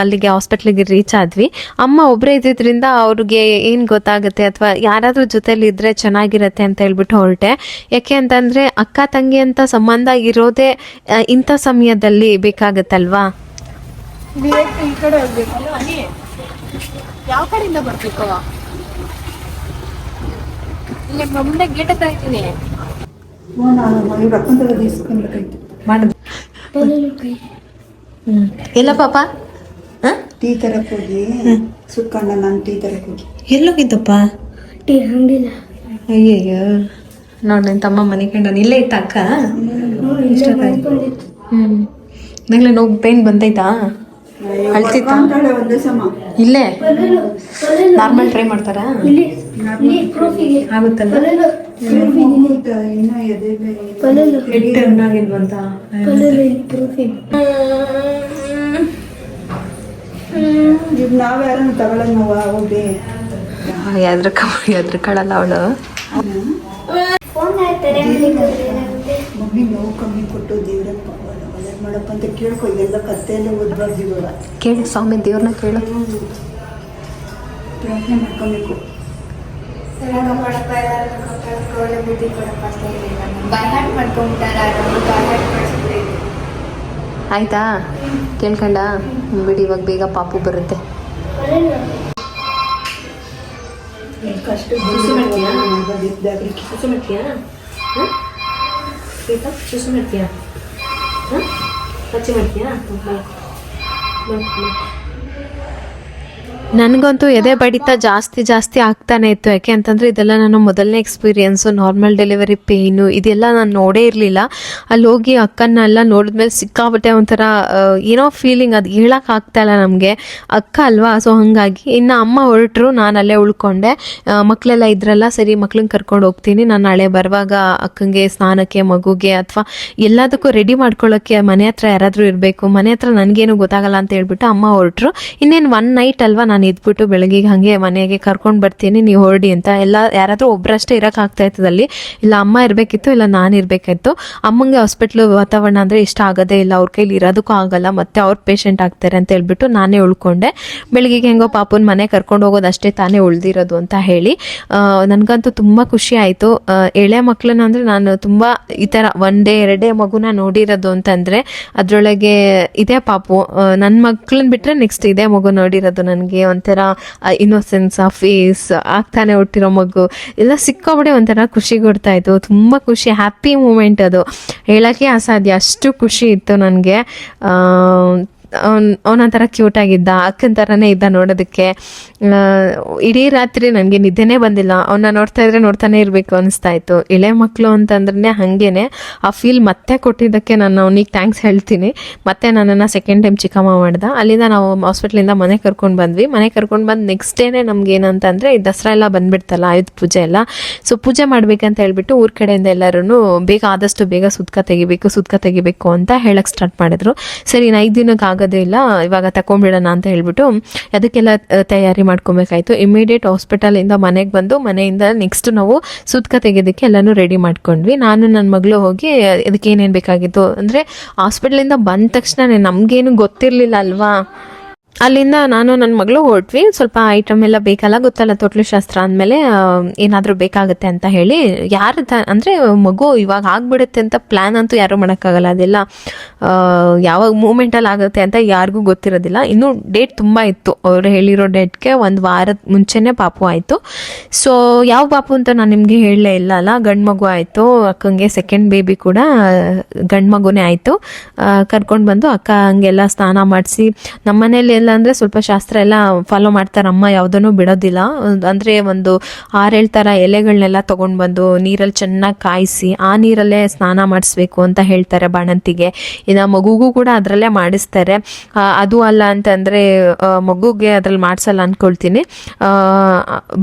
ಅಲ್ಲಿಗೆ ಹಾಸ್ಪಿಟ್ಲಿಗೆ ರೀಚ್ ಆದ್ವಿ. ಅಮ್ಮ ಒಬ್ಬರೇ ಇದ್ದಿದ್ದರಿಂದ ಅವ್ರಿಗೆ ಏನು ಗೊತ್ತಾಗುತ್ತೆ ಅಥವಾ ಯಾರಾದ್ರೂ ಜೊತೆಲಿ ಇದ್ರೆ ಚೆನ್ನಾಗಿರತ್ತೆ ಅಂತ ಹೇಳ್ಬಿಟ್ಟು ಹೊರಟೆ. ಯಾಕೆ ಅಂತಂದ್ರೆ ಅಕ್ಕ ತಂಗಿ ಅಂತ ಸಂಬಂಧ ಇರೋದೇ ಇಂಥ ಸಮಯದಲ್ಲಿ ಬೇಕಾಗತ್ತಲ್ವಾ? ಯಾವ ಕಡೆಯಿಂದ ಬರ್ಬೇಕು? ಇಲ್ಲಿ ಮುಂದೆ ಗೇಟ್ ಹತ್ರ ಇದ್ದೀನಿ ಮಾಡುದು ಎಲ್ಲ ಪಾಪ? ಟೀ ತರಕ್ ಹೋಗಿ ಸುತ್ಕೊಂಡ ನಾನು ಟೀ ತರಕ್ ಹೋಗಿ. ಎಲ್ಲೋಗಿದ್ದಪ್ಪ? ಅಯ್ಯಯ್ಯೋ. ನೋಡಿ ನನ್ನ ತಮ್ಮ ಮನೆ ಕಂಡ ಇಲ್ಲೇ ಇತ್ತ ಅಕ್ಕ? ಹ್ಞೂ ನಂಗೆ ನೋವು ಪೇನ್ ಬಂದೈತಾ? ಅಳ್ತಿತ್ತ? ಒಂದೇ ಸಮ ಇಲ್ಲೇ ನಾರ್ಮಲ್ ಟ್ರೈ ಮಾಡ್ತಾರಾ ಆಗುತ್ತಲ್ಲ? ಹಿಟ್ಟು ಹಣ್ಣಾಗಿಲ್ವಂತ ಈಗ ನಾವ್ ಯಾರನ್ನ ತಗೊಳಂಗವ ಹೋಗಿ ಎದ್ರಕ ಎದ್ರಕಳಲ್ಲ ಅವಳು. ಮಮ್ಮಿ ನೋವು ಕಮ್ಮಿ ಕೊಟ್ಟು ದೇವ್ರಪ್ಪ ಮಾಡಪ್ಪ ಅಂತ ಕೇಳ್ಕೊ ಎಲ್ಲ ಕತ್ತೆಯಲ್ಲೇ ಓದ್ಬಾರ್ದು ಇವಾಗ. ಕೇಳು ಸ್ವಾಮಿ ದೇವ್ರನ್ನ ಕೇಳು. ಪ್ರಾರ್ಥನೆ ಮಾಡ್ಕೊಬೇಕು. ಆಯ್ತಾ? ಕೇಳ್ಕೊಂಡ? ಬಿಡಿ ಇವಾಗ ಬೇಗ ಪಾಪು ಬರುತ್ತೆ. ಕಷ್ಟ పచ్చిమిర్చి ನನಗಂತೂ ಎದೆ ಬಡಿತ ಜಾಸ್ತಿ ಜಾಸ್ತಿ ಆಗ್ತಾನೆ ಇತ್ತು. ಯಾಕೆ ಅಂತಂದರೆ ಇದೆಲ್ಲ ನಾನು ಮೊದಲನೇ ಎಕ್ಸ್ಪೀರಿಯೆನ್ಸು ನಾರ್ಮಲ್ ಡೆಲಿವರಿ ಪೇಯ್ನು ಇದೆಲ್ಲ ನಾನು ನೋಡೇ ಇರಲಿಲ್ಲ. ಅಲ್ಲಿ ಹೋಗಿ ಅಕ್ಕನ್ನೆಲ್ಲ ನೋಡಿದ್ಮೇಲೆ ಸಿಕ್ಕಾಬಟ್ಟೆ ಒಂಥರ ಏನೋ ಫೀಲಿಂಗ್ ಅದು ಹೇಳಕ್ ಆಗ್ತಾ ಇಲ್ಲ ನಮಗೆ. ಅಕ್ಕ ಅಲ್ವಾ? ಸೊ ಹಾಗಾಗಿ ಇನ್ನು ಅಮ್ಮ ಹೊರಟ್ರು, ನಾನು ಅಲ್ಲೇ ಉಳ್ಕೊಂಡೆ. ಮಕ್ಕಳೆಲ್ಲ ಇದ್ರಲ್ಲ, ಸರಿ ಮಕ್ಳನ್ನ ಕರ್ಕೊಂಡು ಹೋಗ್ತೀನಿ. ನಾನು ನಾಳೆ ಬರುವಾಗ ಅಕ್ಕಂಗೆ ಸ್ನಾನಕ್ಕೆ, ಮಗುಗೆ ಅಥವಾ ಎಲ್ಲದಕ್ಕೂ ರೆಡಿ ಮಾಡ್ಕೊಳ್ಳೋಕ್ಕೆ ಮನೆ ಹತ್ರ ಯಾರಾದರೂ ಇರಬೇಕು. ಮನೆ ಹತ್ರ ನನಗೇನು ಗೊತ್ತಾಗಲ್ಲ ಅಂತ ಹೇಳ್ಬಿಟ್ಟು ಅಮ್ಮ ಹೊರಟ್ರು. ಇನ್ನೇನು ಒನ್ ನೈಟ್ ಅಲ್ವಾ ನಾನು ಇದ್ಬಿಟ್ಟು ಬೆಳಗ್ಗೆ ಹಾಗೆ ಮನೆಗೆ ಕರ್ಕೊಂಡು ಬರ್ತೀನಿ, ನೀವು ಹೊರಡಿ ಅಂತ. ಎಲ್ಲ ಯಾರಾದರೂ ಒಬ್ಬರಷ್ಟೇ ಇರೋಕೆ ಆಗ್ತಾ ಇತ್ತದಲ್ಲಿ ಇಲ್ಲ ಅಮ್ಮ ಇರಬೇಕಿತ್ತು, ಇಲ್ಲ ನಾನು ಇರಬೇಕಾಯ್ತು. ಅಮ್ಮಂಗೆ ಹಾಸ್ಪಿಟ್ಲು ವಾತಾವರಣ ಅಂದರೆ ಇಷ್ಟ ಆಗೋದೇ ಇಲ್ಲ. ಅವ್ರ ಕೈಲಿ ಇರೋದಕ್ಕೂ ಆಗಲ್ಲ. ಮತ್ತೆ ಅವ್ರ ಪೇಷಂಟ್ ಆಗ್ತಾರೆ ಅಂತ ಹೇಳ್ಬಿಟ್ಟು ನಾನೇ ಉಳ್ಕೊಂಡೆ. ಬೆಳಗ್ಗೆಗೆ ಹೆಂಗೋ ಪಾಪನ ಮನೆ ಕರ್ಕೊಂಡು ಹೋಗೋದು ಅಷ್ಟೇ ತಾನೇ ಉಳ್ದಿರೋದು ಅಂತ ಹೇಳಿ. ನನಗಂತೂ ತುಂಬ ಖುಷಿ ಆಯಿತು. ಎಳೆ ಮಕ್ಕಳನ್ನ ಅಂದರೆ ನಾನು ತುಂಬ ಈ ಥರ ಒನ್ ಡೇ, ಎರಡೇ ಮಗುನ ನೋಡಿರೋದು ಅಂತಂದರೆ ಅದರೊಳಗೆ ಇದೇ ಪಾಪು. ನನ್ನ ಮಕ್ಳನ್ನ ಬಿಟ್ಟರೆ ನೆಕ್ಸ್ಟ್ ಇದೇ ಮಗು ನೋಡಿರೋದು ನನಗೆ. ಒಂಥರ ಇನ್ನೋಸೆನ್ಸ್ ಫೇಸ್ ಆಗ್ತಾನೆ ಹುಟ್ಟಿರೋ ಮಗು, ಎಲ್ಲ ಸಿಕ್ಕಾಬಿಡೆ ಒಂಥರ ಖುಷಿ ಕೊಡ್ತಾ ಇತ್ತು. ತುಂಬ ಖುಷಿ ಹ್ಯಾಪಿ ಮೂಮೆಂಟ್ ಅದು. ಹೇಳೋಕ್ಕೆ ಅಸಾಧ್ಯ. ಅಷ್ಟು ಖುಷಿ ಇತ್ತು ನನಗೆ. ಅವ್ನು ಕ್ಯೂಟ್ ಆಗಿದ್ದ, ಅಕ್ಕನ ಥರನೇ ಇದ್ದ ನೋಡೋದಕ್ಕೆ. ಇಡೀ ರಾತ್ರಿ ನನಗೆ ನಿದ್ದೆನೇ ಬಂದಿಲ್ಲ. ಅವನ್ನ ನೋಡ್ತಾ ಇದ್ರೆ ನೋಡ್ತಾನೆ ಇರಬೇಕು ಅನಿಸ್ತಾ ಇತ್ತು ಎಳೆ ಮಕ್ಕಳು ಅಂತಂದ್ರೆ ಹಾಗೇನೆ. ಆ ಫೀಲ್ ಮತ್ತೆ ಕೊಟ್ಟಿದ್ದಕ್ಕೆ ನಾನು ಅವನಿಗೆ ಥ್ಯಾಂಕ್ಸ್ ಹೇಳ್ತೀನಿ. ಮತ್ತೆ ನನ್ನನ್ನು ಸೆಕೆಂಡ್ ಟೈಮ್ ಚಿಕ್ಕಮ್ಮ ಮಾಡ್ದ. ಅಲ್ಲಿಂದ ನಾವು ಹಾಸ್ಪಿಟ್ಲಿಂದ ಮನೆ ಕರ್ಕೊಂಡು ಬಂದ್ವಿ. ಮನೆ ಕರ್ಕೊಂಡು ಬಂದು ನೆಕ್ಸ್ಟ್ ಡೇನೇ ನಮ್ಗೆ ಏನಂತಂದರೆ, ಈ ದಸರಾ ಎಲ್ಲ ಬಂದ್ಬಿಡ್ತಲ್ಲ, ಆಯುಧ ಪೂಜೆ ಎಲ್ಲ. ಸೊ ಪೂಜೆ ಮಾಡ್ಬೇಕಂತ ಹೇಳ್ಬಿಟ್ಟು ಊರ್ ಕಡೆಯಿಂದ ಎಲ್ಲರೂ ಬೇಗ ಆದಷ್ಟು ಬೇಗ ಸುತ್ಕ ತೆಗಿಬೇಕು ಸುತ್ಕ ತೆಗಿಬೇಕು ಅಂತ ಹೇಳಕ್ ಸ್ಟಾರ್ಟ್ ಮಾಡಿದ್ರು. ಸರಿ, ಇನ್ನು ಐದು ದಿನಕ್ಕೆ ಆಗೋದೇ ಇಲ್ಲ, ಇವಾಗ ತಕೊಂಡ್ಬಿಡೋಣ ಅಂತ ಹೇಳ್ಬಿಟ್ಟು ಅದಕ್ಕೆಲ್ಲ ತಯಾರಿ ಮಾಡ್ಕೊಬೇಕಾಯ್ತು. ಇಮಿಡಿಯೇಟ್ ಹಾಸ್ಪಿಟಲಿಂದ ಮನೆಗೆ ಬಂದು, ಮನೆಯಿಂದ ನೆಕ್ಸ್ಟ್ ನಾವು ಸುತ್ಕ ತೆಗೆಯೋದಕ್ಕೆ ಎಲ್ಲನೂ ರೆಡಿ ಮಾಡ್ಕೊಂಡ್ವಿ. ನಾನು ನನ್ನ ಮಗಳು ಹೋಗಿ, ಅದಕ್ಕೆ ಏನೇನು ಬೇಕಾಗಿತ್ತು ಅಂದರೆ ಹಾಸ್ಪಿಟ್ಲಿಂದ ಬಂದ ತಕ್ಷಣ ನಮಗೇನು ಗೊತ್ತಿರಲಿಲ್ಲ ಅಲ್ವಾ? ಅಲ್ಲಿಂದ ನಾನು ನನ್ನ ಮಗಳು ಹೊರಟ್ವಿ. ಸ್ವಲ್ಪ ಐಟಮ್ ಎಲ್ಲ ಬೇಕಲ್ಲ, ಗೊತ್ತಲ್ಲ, ತೊಟ್ಲು ಶಾಸ್ತ್ರ ಅಂದಮೇಲೆ ಏನಾದರೂ ಬೇಕಾಗುತ್ತೆ ಅಂತ ಹೇಳಿ, ಯಾರು ತ, ಅಂದರೆ ಮಗು ಇವಾಗ ಆಗ್ಬಿಡುತ್ತೆ ಅಂತ ಪ್ಲ್ಯಾನ್ ಅಂತೂ ಯಾರೂ ಮಾಡೋಕ್ಕಾಗಲ್ಲ. ಅದೆಲ್ಲ ಯಾವಾಗ ಮೂಮೆಂಟಲ್ಲಿ ಆಗುತ್ತೆ ಅಂತ ಯಾರಿಗೂ ಗೊತ್ತಿರೋದಿಲ್ಲ. ಇನ್ನೂ ಡೇಟ್ ತುಂಬ ಇತ್ತು. ಅವರು ಹೇಳಿರೋ ಡೇಟ್ಗೆ ಒಂದು ವಾರದ ಮುಂಚೆನೇ ಪಾಪು ಆಯಿತು. ಸೊ ಯಾವ ಪಾಪು ಅಂತ ನಾನು ನಿಮಗೆ ಹೇಳಲೇ ಇಲ್ಲ ಅಲ್ಲ, ಗಂಡು ಮಗು ಆಯಿತು, ಅಕ್ಕಂಗೆ ಸೆಕೆಂಡ್ ಬೇಬಿ ಕೂಡ, ಗಂಡು ಮಗುನೇ ಆಯಿತು. ಕರ್ಕೊಂಡು ಬಂದು ಅಕ್ಕ ಹಂಗೆಲ್ಲ ಸ್ನಾನ ಮಾಡಿಸಿ ನಮ್ಮ ಮನೇಲಿ ಎಲ್ಲ ಅಂದರೆ ಸ್ವಲ್ಪ ಶಾಸ್ತ್ರ ಎಲ್ಲ ಫಾಲೋ ಮಾಡ್ತಾರೆ ಅಮ್ಮ, ಯಾವುದನ್ನು ಬಿಡೋದಿಲ್ಲ. ಅಂದರೆ ಒಂದು ಆರೇಳು ಥರ ಎಲೆಗಳನ್ನೆಲ್ಲ ತೊಗೊಂಡು ಬಂದು ನೀರಲ್ಲಿ ಚೆನ್ನಾಗಿ ಕಾಯಿಸಿ, ಆ ನೀರಲ್ಲೇ ಸ್ನಾನ ಮಾಡಿಸ್ಬೇಕು ಅಂತ ಹೇಳ್ತಾರೆ ಬಾಣಂತಿಗೆ. ಇನ್ನು ಮಗುಗೂ ಕೂಡ ಅದರಲ್ಲೇ ಮಾಡಿಸ್ತಾರೆ. ಅದು ಅಲ್ಲ ಅಂತಂದರೆ ಮಗುಗೆ ಅದ್ರಲ್ಲಿ ಮಾಡಿಸಲ್ಲ ಅಂದ್ಕೊಳ್ತೀನಿ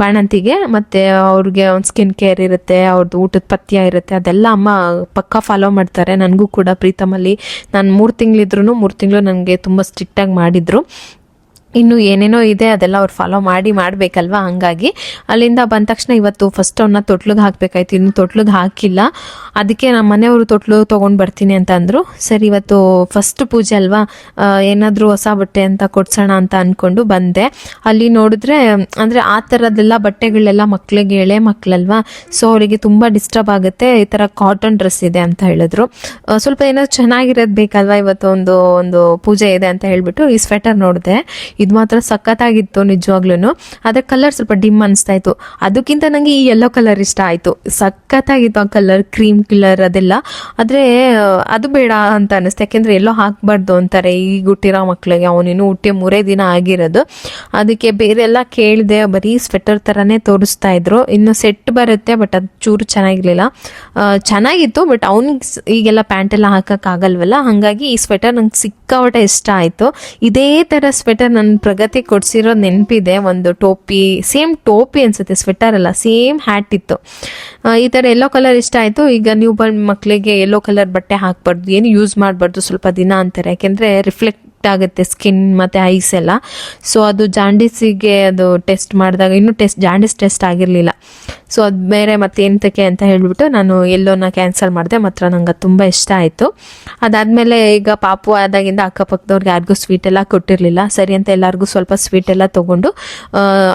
ಬಾಣಂತಿಗೆ ಮತ್ತು ಅವ್ರಿಗೆ ಒಂದು ಸ್ಕಿನ್ ಕೇರ್ ಇರುತ್ತೆ ಅವ್ರದ್ದು ಊಟದ ಪಥ್ಯ ಇರುತ್ತೆ, ಅದೆಲ್ಲ ಅಮ್ಮ ಪಕ್ಕ ಫಾಲೋ ಮಾಡ್ತಾರೆ. ನನಗೂ ಕೂಡ ಪ್ರೀತಮಲ್ಲಿ ನಾನು ಮೂರು ತಿಂಗಳಿದ್ರು ಮೂರು ತಿಂಗಳು ನನಗೆ ತುಂಬ ಸ್ಟ್ರಿಕ್ಟಾಗಿ ಮಾಡಿದರು. ಇನ್ನು ಏನೇನೋ ಇದೆ ಅದೆಲ್ಲ ಅವ್ರು ಫಾಲೋ ಮಾಡಿ ಮಾಡಬೇಕಲ್ವಾ? ಹಂಗಾಗಿ ಅಲ್ಲಿಂದ ಬಂದ ತಕ್ಷಣ ಇವತ್ತು ಫಸ್ಟ್ ಅವನ್ನ ತೊಟ್ಲಿಗೆ ಹಾಕಬೇಕಾಯ್ತು. ಇನ್ನು ತೊಟ್ಲಿಗೆ ಹಾಕಿಲ್ಲ. ಅದಕ್ಕೆ ನಮ್ಮ ಮನೆಯವರು ತೊಟ್ಲು ತೊಗೊಂಡು ಬರ್ತೀನಿ ಅಂತ ಅಂದರು. ಸರಿ, ಇವತ್ತು ಫಸ್ಟ್ ಪೂಜೆ ಅಲ್ವಾ? ಏನಾದರೂ ಹೊಸ ಬಟ್ಟೆ ಅಂತ ಕೊಡ್ಸೋಣ ಅಂತ ಅಂದ್ಕೊಂಡು ಬಂದೆ. ಅಲ್ಲಿ ನೋಡಿದ್ರೆ, ಅಂದರೆ ಆ ಥರದ್ದೆಲ್ಲ ಬಟ್ಟೆಗಳೆಲ್ಲ ಮಕ್ಕಳಿಗೆ ಎಳೆ ಮಕ್ಕಳಲ್ವಾ ಸೊ ಅವರಿಗೆ ತುಂಬ ಡಿಸ್ಟರ್ಬ್ ಆಗುತ್ತೆ. ಈ ಥರ ಕಾಟನ್ ಡ್ರೆಸ್ ಇದೆ ಅಂತ ಹೇಳಿದ್ರು. ಸ್ವಲ್ಪ ಏನೋ ಚೆನ್ನಾಗಿರೋದು ಬೇಕಲ್ವಾ ಇವತ್ತು ಒಂದು ಒಂದು ಪೂಜೆ ಇದೆ ಅಂತ ಹೇಳಿಬಿಟ್ಟು ಈ ಸ್ವೆಟರ್ ನೋಡಿದೆ. ಇದು ಮಾತ್ರ ಸಖತ್ತಾಗಿತ್ತು ನಿಜವಾಗ್ಲೂ ಅದ್ರ ಕಲರ್ ಸ್ವಲ್ಪ ಡಿಮ್ ಅನಿಸ್ತಾ ಇತ್ತು. ಅದಕ್ಕಿಂತ ನನಗೆ ಈ ಯೆಲ್ಲೋ ಕಲರ್ ಇಷ್ಟ ಆಯಿತು. ಸಖತ್ತಾಗಿತ್ತು ಆ ಕಲರ್ ಕ್ರೀಮ್ ಕಲರ್ ಅದೆಲ್ಲ. ಆದರೆ, ಅದು ಬೇಡ ಅಂತ ಅನಿಸ್ತು. ಯಾಕೆಂದರೆ ಎಲ್ಲೋ ಹಾಕ್ಬಾರ್ದು ಅಂತಾರೆ ಈಗ ಹುಟ್ಟಿರೋ ಮಕ್ಕಳಿಗೆ ಅವನಿನ್ನು ಹುಟ್ಟಿ ಮೂರೇ ದಿನ ಆಗಿರೋದು. ಅದಕ್ಕೆ ಬೇರೆ ಎಲ್ಲ ಕೇಳಿದೆ ಬರೀ ಸ್ವೆಟರ್ ಥರನೇ ತೋರಿಸ್ತಾ ಇದ್ರು. ಇನ್ನು ಸೆಟ್ ಬರುತ್ತೆ ಬಟ್ ಅದು ಚೂರು ಚೆನ್ನಾಗಿರಲಿಲ್ಲ. ಚೆನ್ನಾಗಿತ್ತು ಬಟ್ ಅವ್ನಿಗೆ ಈಗೆಲ್ಲ ಪ್ಯಾಂಟ್ ಎಲ್ಲ ಹಾಕೋಕ್ಕಾಗಲ್ವಲ್ಲ ಹಾಗಾಗಿ ಈ ಸ್ವೆಟರ್ ನಂಗೆ ಸಿಕ್ಕಾಪಟ್ಟೆ ಇಷ್ಟ ಆಯಿತು. ಇದೇ ಥರ ಸ್ವೆಟರ್ ನನ್ನ ಪ್ರಗತಿ ಕೊಡ್ಸಿರೋ ನೆನಪಿದೆ, ಒಂದು ಟೋಪಿ ಸೇಮ್ ಟೋಪಿ ಅನ್ಸುತ್ತೆ ಸ್ವೆಟರ್ ಅಲ್ಲ ಸೇಮ್ ಹ್ಯಾಟ್ ಇತ್ತು. ಈ ಥರ ಎಲ್ಲೋ ಕಲರ್ ಇಷ್ಟ ಆಯಿತು, ಈಗ ನೀವು ಬಂದು ಮಕ್ಕಳಿಗೆ ಎಲ್ಲೋ ಕಲರ್ ಬಟ್ಟೆ ಹಾಕ್ಬಾರ್ದು, ಏನು ಯೂಸ್ ಮಾಡಬಾರ್ದು ಸ್ವಲ್ಪ ದಿನ ಅಂತಾರೆ. ಯಾಕೆಂದರೆ ರಿಫ್ಲೆಕ್ಟ್ ಆಗುತ್ತೆ ಸ್ಕಿನ್ ಮತ್ತು ಐಸ್ ಎಲ್ಲ. ಸೊ ಅದು ಜಾಂಡಿಸಿಗೆ ಅದು ಟೆಸ್ಟ್ ಮಾಡಿದಾಗ ಇನ್ನೂ ಟೆಸ್ಟ್ ಜಾಂಡಿಸ್ ಟೆಸ್ಟ್ ಆಗಿರಲಿಲ್ಲ. ಸೊ ಅದು ಬೇರೆ ಮತ್ತೆ ಎಂತಕ್ಕೆ ಅಂತ ಹೇಳಿಬಿಟ್ಟು ನಾನು ಎಲ್ಲೋನ ಕ್ಯಾನ್ಸಲ್ ಮಾಡಿದೆ. ಮಾತ್ರ ನಂಗೆ ತುಂಬ ಇಷ್ಟ ಆಯಿತು. ಅದಾದಮೇಲೆ ಈಗ ಪಾಪು ಆದಾಗಿಂದ ಅಕ್ಕಪಕ್ಕದವ್ರಿಗೆ ಯಾರಿಗೂ ಸ್ವೀಟ್ ಎಲ್ಲ ಕೊಟ್ಟಿರಲಿಲ್ಲ. ಸರಿ ಅಂತ ಎಲ್ಲರಿಗೂ ಸ್ವಲ್ಪ ಸ್ವೀಟ್ ಎಲ್ಲ ತೊಗೊಂಡು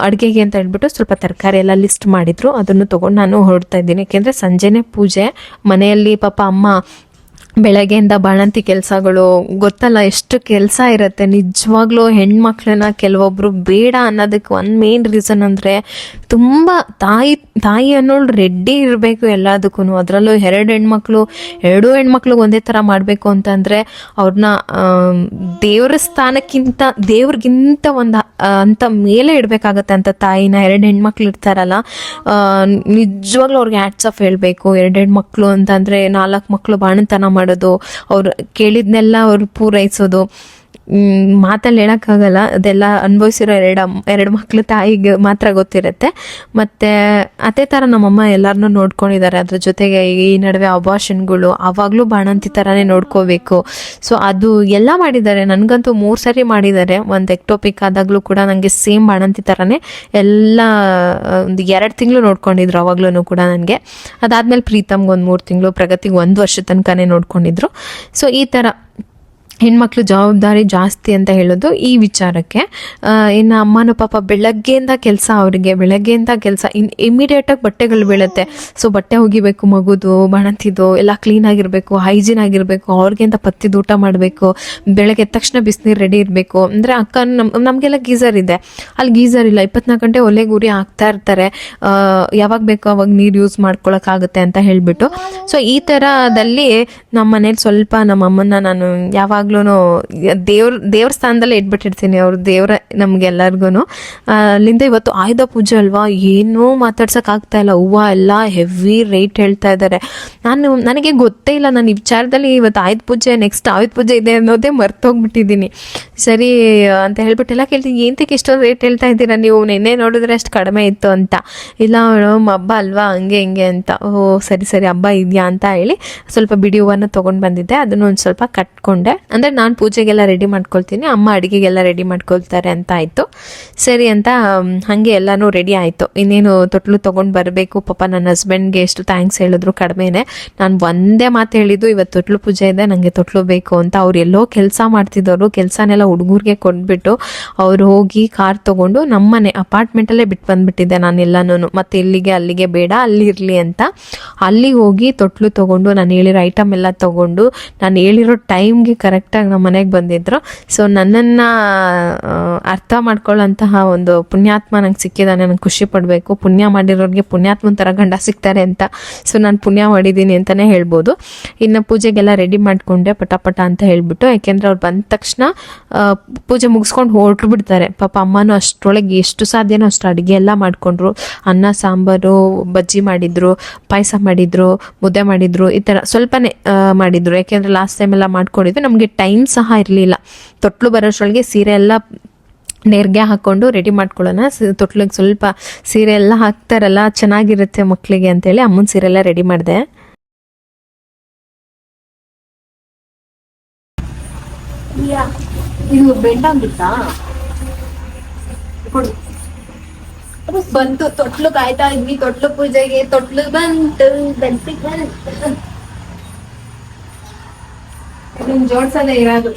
ಅಡುಗೆಗೆ ಅಂತ ಹೇಳ್ಬಿಟ್ಟು ಸ್ವಲ್ಪ ತರಕಾರಿ ಎಲ್ಲ ಲಿಸ್ಟ್ ಮಾಡಿದ್ರು. ಅದನ್ನು ತೊಗೊಂಡು ನಾನು ಹೊರಡ್ತಾ ಇದ್ದೀನಿ. ಯಾಕೆಂದರೆ ಸಂಜೆನೇ ಪೂಜೆ, ಮನೆಯಲ್ಲಿ ಪಾಪ ಅಮ್ಮ ಬೆಳಗ್ಗೆಯಿಂದ ಬಾಣಂತಿ ಕೆಲಸಗಳು, ಗೊತ್ತಲ್ಲ ಎಷ್ಟು ಕೆಲಸ ಇರುತ್ತೆ. ನಿಜವಾಗ್ಲೂ ಹೆಣ್ಮಕ್ಳನ್ನ ಕೆಲವೊಬ್ರು ಬೇಡ ಅನ್ನೋದಕ್ಕೆ ಒಂದು ಮೇನ್ ರೀಸನ್ ಅಂದರೆ ತುಂಬ ತಾಯಿ ತಾಯಿ ಅನ್ನೋಳು ರೆಡ್ಡಿ ಇರಬೇಕು ಎಲ್ಲದಕ್ಕೂ ಅದರಲ್ಲೂ ಎರಡು ಹೆಣ್ಮಕ್ಳು, ಎರಡೂ ಹೆಣ್ಮಕ್ಳಿಗೆ ಒಂದೇ ಥರ ಮಾಡಬೇಕು ಅಂತಂದರೆ ಅವ್ರನ್ನ ದೇವ್ರ ಸ್ಥಾನಕ್ಕಿಂತ, ದೇವ್ರಿಗಿಂತ ಒಂದು ಅಂತ ಮೇಲೆ ಇಡಬೇಕಾಗತ್ತೆ ಅಂತ ತಾಯಿನ. ಎರಡು ಹೆಣ್ಮಕ್ಳು ಇರ್ತಾರಲ್ಲ ನಿಜವಾಗ್ಲೂ ಅವ್ರಿಗೆ ಹ್ಯಾಟ್ಸ್ ಆಫ್ ಹೇಳಬೇಕು. ಎರಡು ಮಕ್ಕಳು ಅಂತಂದರೆ ನಾಲ್ಕು ಮಕ್ಕಳು ಬಾಣಂತನ ಮಾಡೋದು ಅವ್ರು ಕೇಳಿದ್ನೆಲ್ಲ ಅವ್ರು ಪೂರೈಸೋದು. ಮಾತಲ್ಲಿ ಹೇಳೋಕ್ಕಾಗಲ್ಲ. ಅದೆಲ್ಲ ಅನುಭವಿಸಿರೋ ಎರಡು ಎರಡು ಮಕ್ಕಳು ತಾಯಿಗೆ ಮಾತ್ರ ಗೊತ್ತಿರುತ್ತೆ. ಮತ್ತು ಅದೇ ಥರ ನಮ್ಮಮ್ಮ ಎಲ್ಲರನ್ನೂ ನೋಡ್ಕೊಂಡಿದ್ದಾರೆ. ಅದ್ರ ಜೊತೆಗೆ ಈ ನಡುವೆ ಅಬಾಷನ್ಗಳು ಆವಾಗಲೂ ಬಾಣಂತಿ ಥರನೇ ನೋಡ್ಕೋಬೇಕು. ಸೊ ಅದು ಎಲ್ಲ ಮಾಡಿದ್ದಾರೆ. ನನಗಂತೂ ಮೂರು ಸರಿ ಮಾಡಿದ್ದಾರೆ. ಒಂದು ಎಕ್ಟೋಪಿಕ್ ಆದಾಗಲೂ ಕೂಡ ನನಗೆ ಸೇಮ್ ಬಾಣಂತಿ ಥರನೇ ಎಲ್ಲ, ಒಂದು ಎರಡು ತಿಂಗಳು ನೋಡ್ಕೊಂಡಿದ್ರು ಅವಾಗ್ಲೂ ಕೂಡ ನನಗೆ. ಅದಾದಮೇಲೆ ಪ್ರೀತಮ್ಗೆ ಒಂದು ಮೂರು ತಿಂಗಳು, ಪ್ರಗತಿಗೆ ಒಂದು ವರ್ಷ ತನಕನೇ ನೋಡ್ಕೊಂಡಿದ್ರು. ಸೊ ಈ ಥರ ಹೆಣ್ಮಕ್ಳು ಜವಾಬ್ದಾರಿ ಜಾಸ್ತಿ ಅಂತ ಹೇಳೋದು ಈ ವಿಚಾರಕ್ಕೆ. ಇನ್ನು ಅಮ್ಮನೂ ಪಾಪ ಬೆಳಗ್ಗೆಯಿಂದ ಕೆಲಸ ಅವರಿಗೆ, ಬೆಳಗ್ಗೆಯಿಂದ ಕೆಲಸ, ಇನ್ ಇಮಿಡಿಯೇಟಾಗಿ ಬಟ್ಟೆಗಳು ಬೀಳುತ್ತೆ. ಸೊ ಬಟ್ಟೆ ಒಗಿಬೇಕು, ಮಗುದು, ಬಣತಿದು, ಎಲ್ಲ ಕ್ಲೀನಾಗಿರಬೇಕು ಹೈಜೀನ್ ಆಗಿರಬೇಕು ಅವ್ರಿಗೆ ಅಂತ ಪತ್ತಿದ ಊಟ ಮಾಡಬೇಕು, ಬೆಳಗ್ಗೆ ಎದ್ದ ತಕ್ಷಣ ಬಿಸಿನೀರು ರೆಡಿ ಇರಬೇಕು. ಅಂದರೆ ಅಕ್ಕ ನಮ್ಮ ನಮಗೆಲ್ಲ ಗೀಸರ್ ಇದೆ. ಅಲ್ಲಿ ಗೀಸರ್ ಇಲ್ಲ. ಇಪ್ಪತ್ನಾಲ್ಕು ಗಂಟೆ ಒಲೆ ಗುರಿ ಹಾಕ್ತಾ ಇರ್ತಾರೆ. ಯಾವಾಗ ಬೇಕೋ ಅವಾಗ ನೀರು ಯೂಸ್ ಮಾಡ್ಕೊಳಕ್ಕಾಗುತ್ತೆ ಅಂತ ಹೇಳಿಬಿಟ್ಟು. ಸೊ ಈ ಥರದಲ್ಲಿ ನಮ್ಮ ಮನೇಲಿ ಸ್ವಲ್ಪ ನಮ್ಮ ಅಮ್ಮನ ನಾನು ಯಾವಾಗ್ಲೂ ದೇವ್ರ ದೇವ್ರ ಸ್ಥಾನದಲ್ಲೇ ಇಟ್ಬಿಟ್ಟಿರ್ತೀನಿ ಅವ್ರ ದೇವ್ರ ನಮ್ಗೆಲ್ಲರಿಗೂ ಅಲ್ಲಿಂದ ಇವತ್ತು ಆಯುಧ ಪೂಜೆ ಅಲ್ವಾ? ಏನೂ ಮಾತಾಡ್ಸಕ್ ಆಗ್ತಾ ಇಲ್ಲ. ಹೂವು ಎಲ್ಲ ಹೆವಿ ರೇಟ್ ಹೇಳ್ತಾ ಇದ್ದಾರೆ ನಾನು, ನನಗೆ ಗೊತ್ತೇ ಇಲ್ಲ. ನಾನು ವಿಚಾರದಲ್ಲಿ ಇವತ್ತು ಆಯುಧ ಪೂಜೆ, ನೆಕ್ಸ್ಟ್ ಆಯುಧ ಪೂಜೆ ಇದೆ ಅನ್ನೋದೇ ಮರ್ತೋಗ್ಬಿಟ್ಟಿದ್ದೀನಿ. ಸರಿ, ಅಂತ ಹೇಳ್ಬಿಟ್ಟು ಎಲ್ಲ ಕೇಳ್ತೀನಿ. ಏನಕ್ಕೆ ಇಷ್ಟೊಂದು ರೇಟ್ ಹೇಳ್ತಾ ಇದ್ದೀರಾ ನೀವು? ನಿನ್ನೆ ನೋಡಿದ್ರೆ ಅಷ್ಟು ಕಡಿಮೆ ಇತ್ತು ಅಂತ. ಇಲ್ಲ, ಮೇಡಮ್, ಹಬ್ಬ ಅಲ್ವಾ? ಹಂಗೆ, ಹಿಂಗೆ ಅಂತ. ಓ ಸರಿ ಸರಿ, ಹಬ್ಬ ಇದೆಯಾ ಅಂತ ಹೇಳಿ ಸ್ವಲ್ಪ ಬಿಡಿ ಹೂವನ್ನು ತೊಗೊಂಡು ಬಂದಿದ್ದೆ. ಅದನ್ನು ಒಂದು ಸ್ವಲ್ಪ ಕಟ್ಕೊಂಡೆ. ಅಂದರೆ ನಾನು ಪೂಜೆಗೆಲ್ಲ ರೆಡಿ ಮಾಡ್ಕೊಳ್ತೀನಿ, ಅಮ್ಮ ಅಡುಗೆಗೆಲ್ಲ ರೆಡಿ ಮಾಡ್ಕೊಳ್ತಾರೆ ಅಂತ ಆಯಿತು. ಸರಿ ಅಂತ ಹಾಗೆ ಎಲ್ಲನೂ ರೆಡಿ ಆಯಿತು. ಇನ್ನೇನು ತೊಟ್ಲು ತೊಗೊಂಡು ಬರಬೇಕು, ಪಾಪ ನನ್ನ ಹಸ್ಬೆಂಡ್ಗೆ ಎಷ್ಟು ಥ್ಯಾಂಕ್ಸ್ ಹೇಳಿದ್ರು ಕಡಿಮೆನೆ. ನಾನು ಒಂದೇ ಮಾತು ಹೇಳಿದ್ದು, ಇವತ್ತು ತೊಟ್ಲು ಪೂಜೆ ಇದೆ ನನಗೆ ತೊಟ್ಲು ಬೇಕು ಅಂತ ಅವ್ರು ಎಲ್ಲೋ ಕೆಲಸ ಮಾಡ್ತಿದ್ದವರು, ಕೆಲಸನೆಲ್ಲ ಹುಡುಗರಿಗೆ ಕೊಟ್ಬಿಟ್ಟು ಅವ್ರು ಹೋಗಿ ಕಾರ್ ತೊಗೊಂಡು ನಮ್ಮನೆ ಅಪಾರ್ಟ್ಮೆಂಟಲ್ಲೇ ಬಿಟ್ಟು ಬಂದುಬಿಟ್ಟಿದ್ದೆ ನಾನು ಎಲ್ಲನೂ ಮತ್ತೆ ಇಲ್ಲಿಗೆ ಅಲ್ಲಿಗೆ ಬೇಡ, ಅಲ್ಲಿ ಇರಲಿ ಅಂತ. ಅಲ್ಲಿಗೆ ಹೋಗಿ ತೊಟ್ಲು ತೊಗೊಂಡು, ನಾನು ಹೇಳಿರೋ ಐಟಮ್ ಎಲ್ಲ ತೊಗೊಂಡು, ನಾನು ಹೇಳಿರೋ ಟೈಮ್ಗೆ ಕರೆಕ್ಟಾಗಿ ನಮ್ಮ ಮನೆಗೆ ಬಂದಿದ್ರು. ಸೊ ನನ್ನನ್ನು ಅರ್ಥ ಮಾಡ್ಕೊಳ್ಳೋಂತಹ ಒಂದು ಪುಣ್ಯಾತ್ಮ ನಂಗೆ ಸಿಕ್ಕಿದ್ದಾನೆ ನಂಗೆ ಖುಷಿ ಪಡಬೇಕು. ಪುಣ್ಯ ಮಾಡಿರೋರಿಗೆ ಪುಣ್ಯಾತ್ಮನ ಥರ ಗಂಡ ಸಿಗ್ತಾರೆ ಅಂತ. ಸೊ ನಾನು ಪುಣ್ಯ ಮಾಡಿದ್ದೀನಿ ಅಂತಲೇ ಹೇಳ್ಬೋದು. ಇನ್ನು ಪೂಜೆಗೆಲ್ಲ ರೆಡಿ ಮಾಡಿಕೊಂಡೆ, ಪಟಾಪಟ ಪಟ ಅಂತ ಹೇಳಿಬಿಟ್ಟು. ಯಾಕೆಂದರೆ ಅವ್ರು ಬಂದ ತಕ್ಷಣ ಪೂಜೆ ಮುಗಿಸ್ಕೊಂಡು ಹೊರಟು ಬಿಡ್ತಾರೆ. ಪಾಪ ಅಮ್ಮನೂ ಅಷ್ಟರೊಳಗೆ ಎಷ್ಟು ಸಾಧ್ಯನೋ ಅಷ್ಟು ಅಡುಗೆ ಎಲ್ಲ ಮಾಡಿಕೊಂಡ್ರು. ಅನ್ನ, ಸಾಂಬಾರು, ಬಜ್ಜಿ ಮಾಡಿದ್ರು, ಪಾಯಸ ಮಾಡಿದ್ರು, ಮುದ್ದೆ ಮಾಡಿದ್ರು, ಈ ಥರ ಸ್ವಲ್ಪನೇ ಮಾಡಿದ್ರು. ಯಾಕೆಂದರೆ ಲಾಸ್ಟ್ ಟೈಮ್ ಎಲ್ಲ ಮಾಡ್ಕೊಂಡಿದ್ದು ನಮಗೆ ಟೈಮ್ ಸಹ ಇರಲಿಲ್ಲ. ತೊಟ್ಲು ಬರೋಷ್ಟರೊಳಗೆ ಸೀರೆ ಎಲ್ಲ ನೇರ್ಗೆ ಹಾಕ್ಕೊಂಡು ರೆಡಿ ಮಾಡ್ಕೊಳ್ಳೋಣ. ತೊಟ್ಲಿಗೆ ಸ್ವಲ್ಪ ಸೀರೆ ಎಲ್ಲ ಹಾಕ್ತಾರಲ್ಲ, ಚೆನ್ನಾಗಿರುತ್ತೆ ಮಕ್ಕಳಿಗೆ ಅಂತೇಳಿ ಅಮ್ಮನ ಸೀರೆ ಎಲ್ಲ ರೆಡಿ ಮಾಡಿದೆ. ಇದು ಬಂತು, ತೊಟ್ಲು ಕಾಯ್ತಾ ಇದ್ವಿ, ತೊಟ್ಲು ಪೂಜೆಗೆ ತೊಟ್ಲು ಬಂತು ಬಂತು ಬಂತು. ಇದನ್ನ ಜೋಡ್ಸದೇ ಇರೋದು.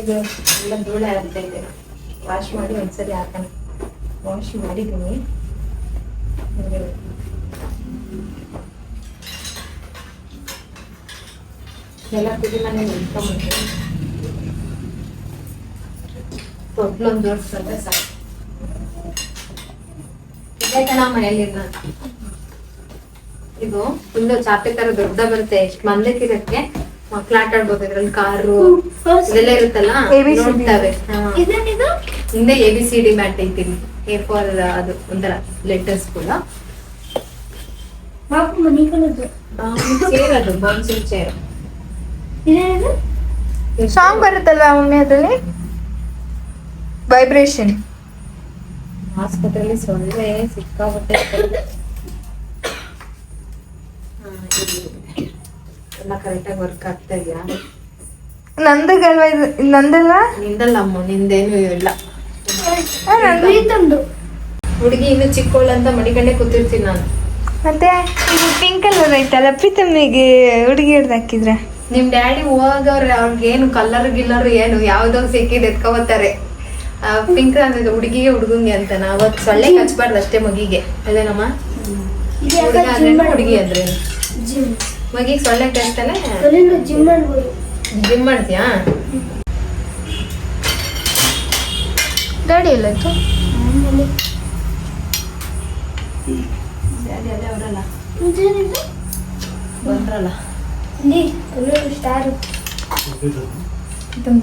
ಇದು ಎಲ್ಲ ಧೂಳೆ ಆಗ್ತಾ ಇದೆ. ವಾಶ್ ಮಾಡಿ ಒಂದ್ಸರಿ ಹಾಕೋಣ. ವಾಶ್ ಮಾಡಿದ್ದೀನಿ. ಎಲ್ಲ ಪುಡಿ ಮನೆ ನಿಂತ್ಕೊಂಡ್ಬಿಟ್ಟು ತೊಟ್ಲೊಂದು ಜೋಡಿಸ್ಕೊಂಡ್ರೆ ಸಾಕು. ಕಣ ಮನೆಯಲ್ಲಿ ಇದು ಒಂದು ಚಾಪೆ ತರ ದೊಡ್ಡ ಬರುತ್ತೆ. ಎಷ್ಟು ಮಂದಕ್ಕಿರಕ್ಕೆ ಮಕ್ಳು ಆಟ ಆಡ್ಬೋದು ಇದ್ರಲ್ಲಿ. ಕಾರು ಇದೆಲ್ಲ ಇರುತ್ತಲ್ಲ? ನೋಡ್ತವೆ. ಹಿಂದೆ A B C D mat ಐತಿರಿ ಎ ಫಾರ್ ಅದು ಒಂಥರ ಲೆಟರ್ಸ್ ಕೂಡ. ಚೇರ್ ಅದು ಬೌನ್ಸಿಂಗ್ ಚೇರ್ ಸಾಂಗ್ ಬರುತ್ತಲ್ವಾ ಮಮ್ಮಿ ಅದ್ರಲ್ಲಿ? ವೈಬ್ರೇಷನ್ ಆಸ್ಪತ್ರೆಯಲ್ಲಿ ಸೊಳ್ಳೆ ಸಿಕ್ಕಾಬಟ್ಟೆ ಎಲ್ಲ ಕರೆಕ್ಟಾಗಿ ವರ್ಕ್ ಆಗ್ತಾ ಇದೆಯಾ? ನಂದಗಲ್ವಾ ಇದು? ಇದು ನಂದಲ್ಲ? ನಿಂದಲ್ಲ ಅಮ್ಮ ನಿಂದೇನು ಇಲ್ಲ. ಆ, ನಂದು. ಹುಡುಗಿ ಇನ್ನು ಚಿಕ್ಕವಳಂತ ಅಂತ ಮಡಿಕಂಡೆ ಕೂತಿರ್ತೀನಿ ನಾನು. ಮತ್ತೆ? ಇದು ಪಿಂಕ್ ಕಲರ್ ಐತಲ್ಲ ಪ್ರೀತಮ್ಮಿಗೆ ಹುಡುಗಿ ಹಿಡ್ದು ಹಾಕಿದ್ರೆ? ನಿಮ್ ಡ್ಯಾಡಿ ಹೋಗವ್ರೆ ಅವ್ರಿಗೆ ಏನು ಕಲರ್ ಗಿಲ್ಲರ್ ಏನು ಯಾವ್ದೋ ಸಿಕ್ಕಿದ್ ಎತ್ಕೊಬತ್ತಾರೆ. ಪಿಂಕ್ ಅಂದ್ರೆ ಹುಡುಗಿಗೆ ಹುಡುಗಂಗೆ ಅಂತಾನ ಅವತ್ತು ಸೊಳ್ಳೆ ಹಚ್ಬಾರ್ದು ಅಷ್ಟೇ ಮಗಿಗೆ. ಅದೇನಮ್ಮ? ಹುಡುಗ ಅಂದ್ರೆ ಹುಡುಗಿ ಅಂದ್ರೆ ಮಗಿಗೆ ಸೊಳ್ಳೆ ಕಚ್ತಾನೆ ಜಿಮ್ ಮಾಡ್ತೀಯಾ? ಗಾಡಿ ಎಲ್ಲ ಇತ್ತು ಡ್ಯಾಡಿ ಬಂದ್ರಲ್ಲ.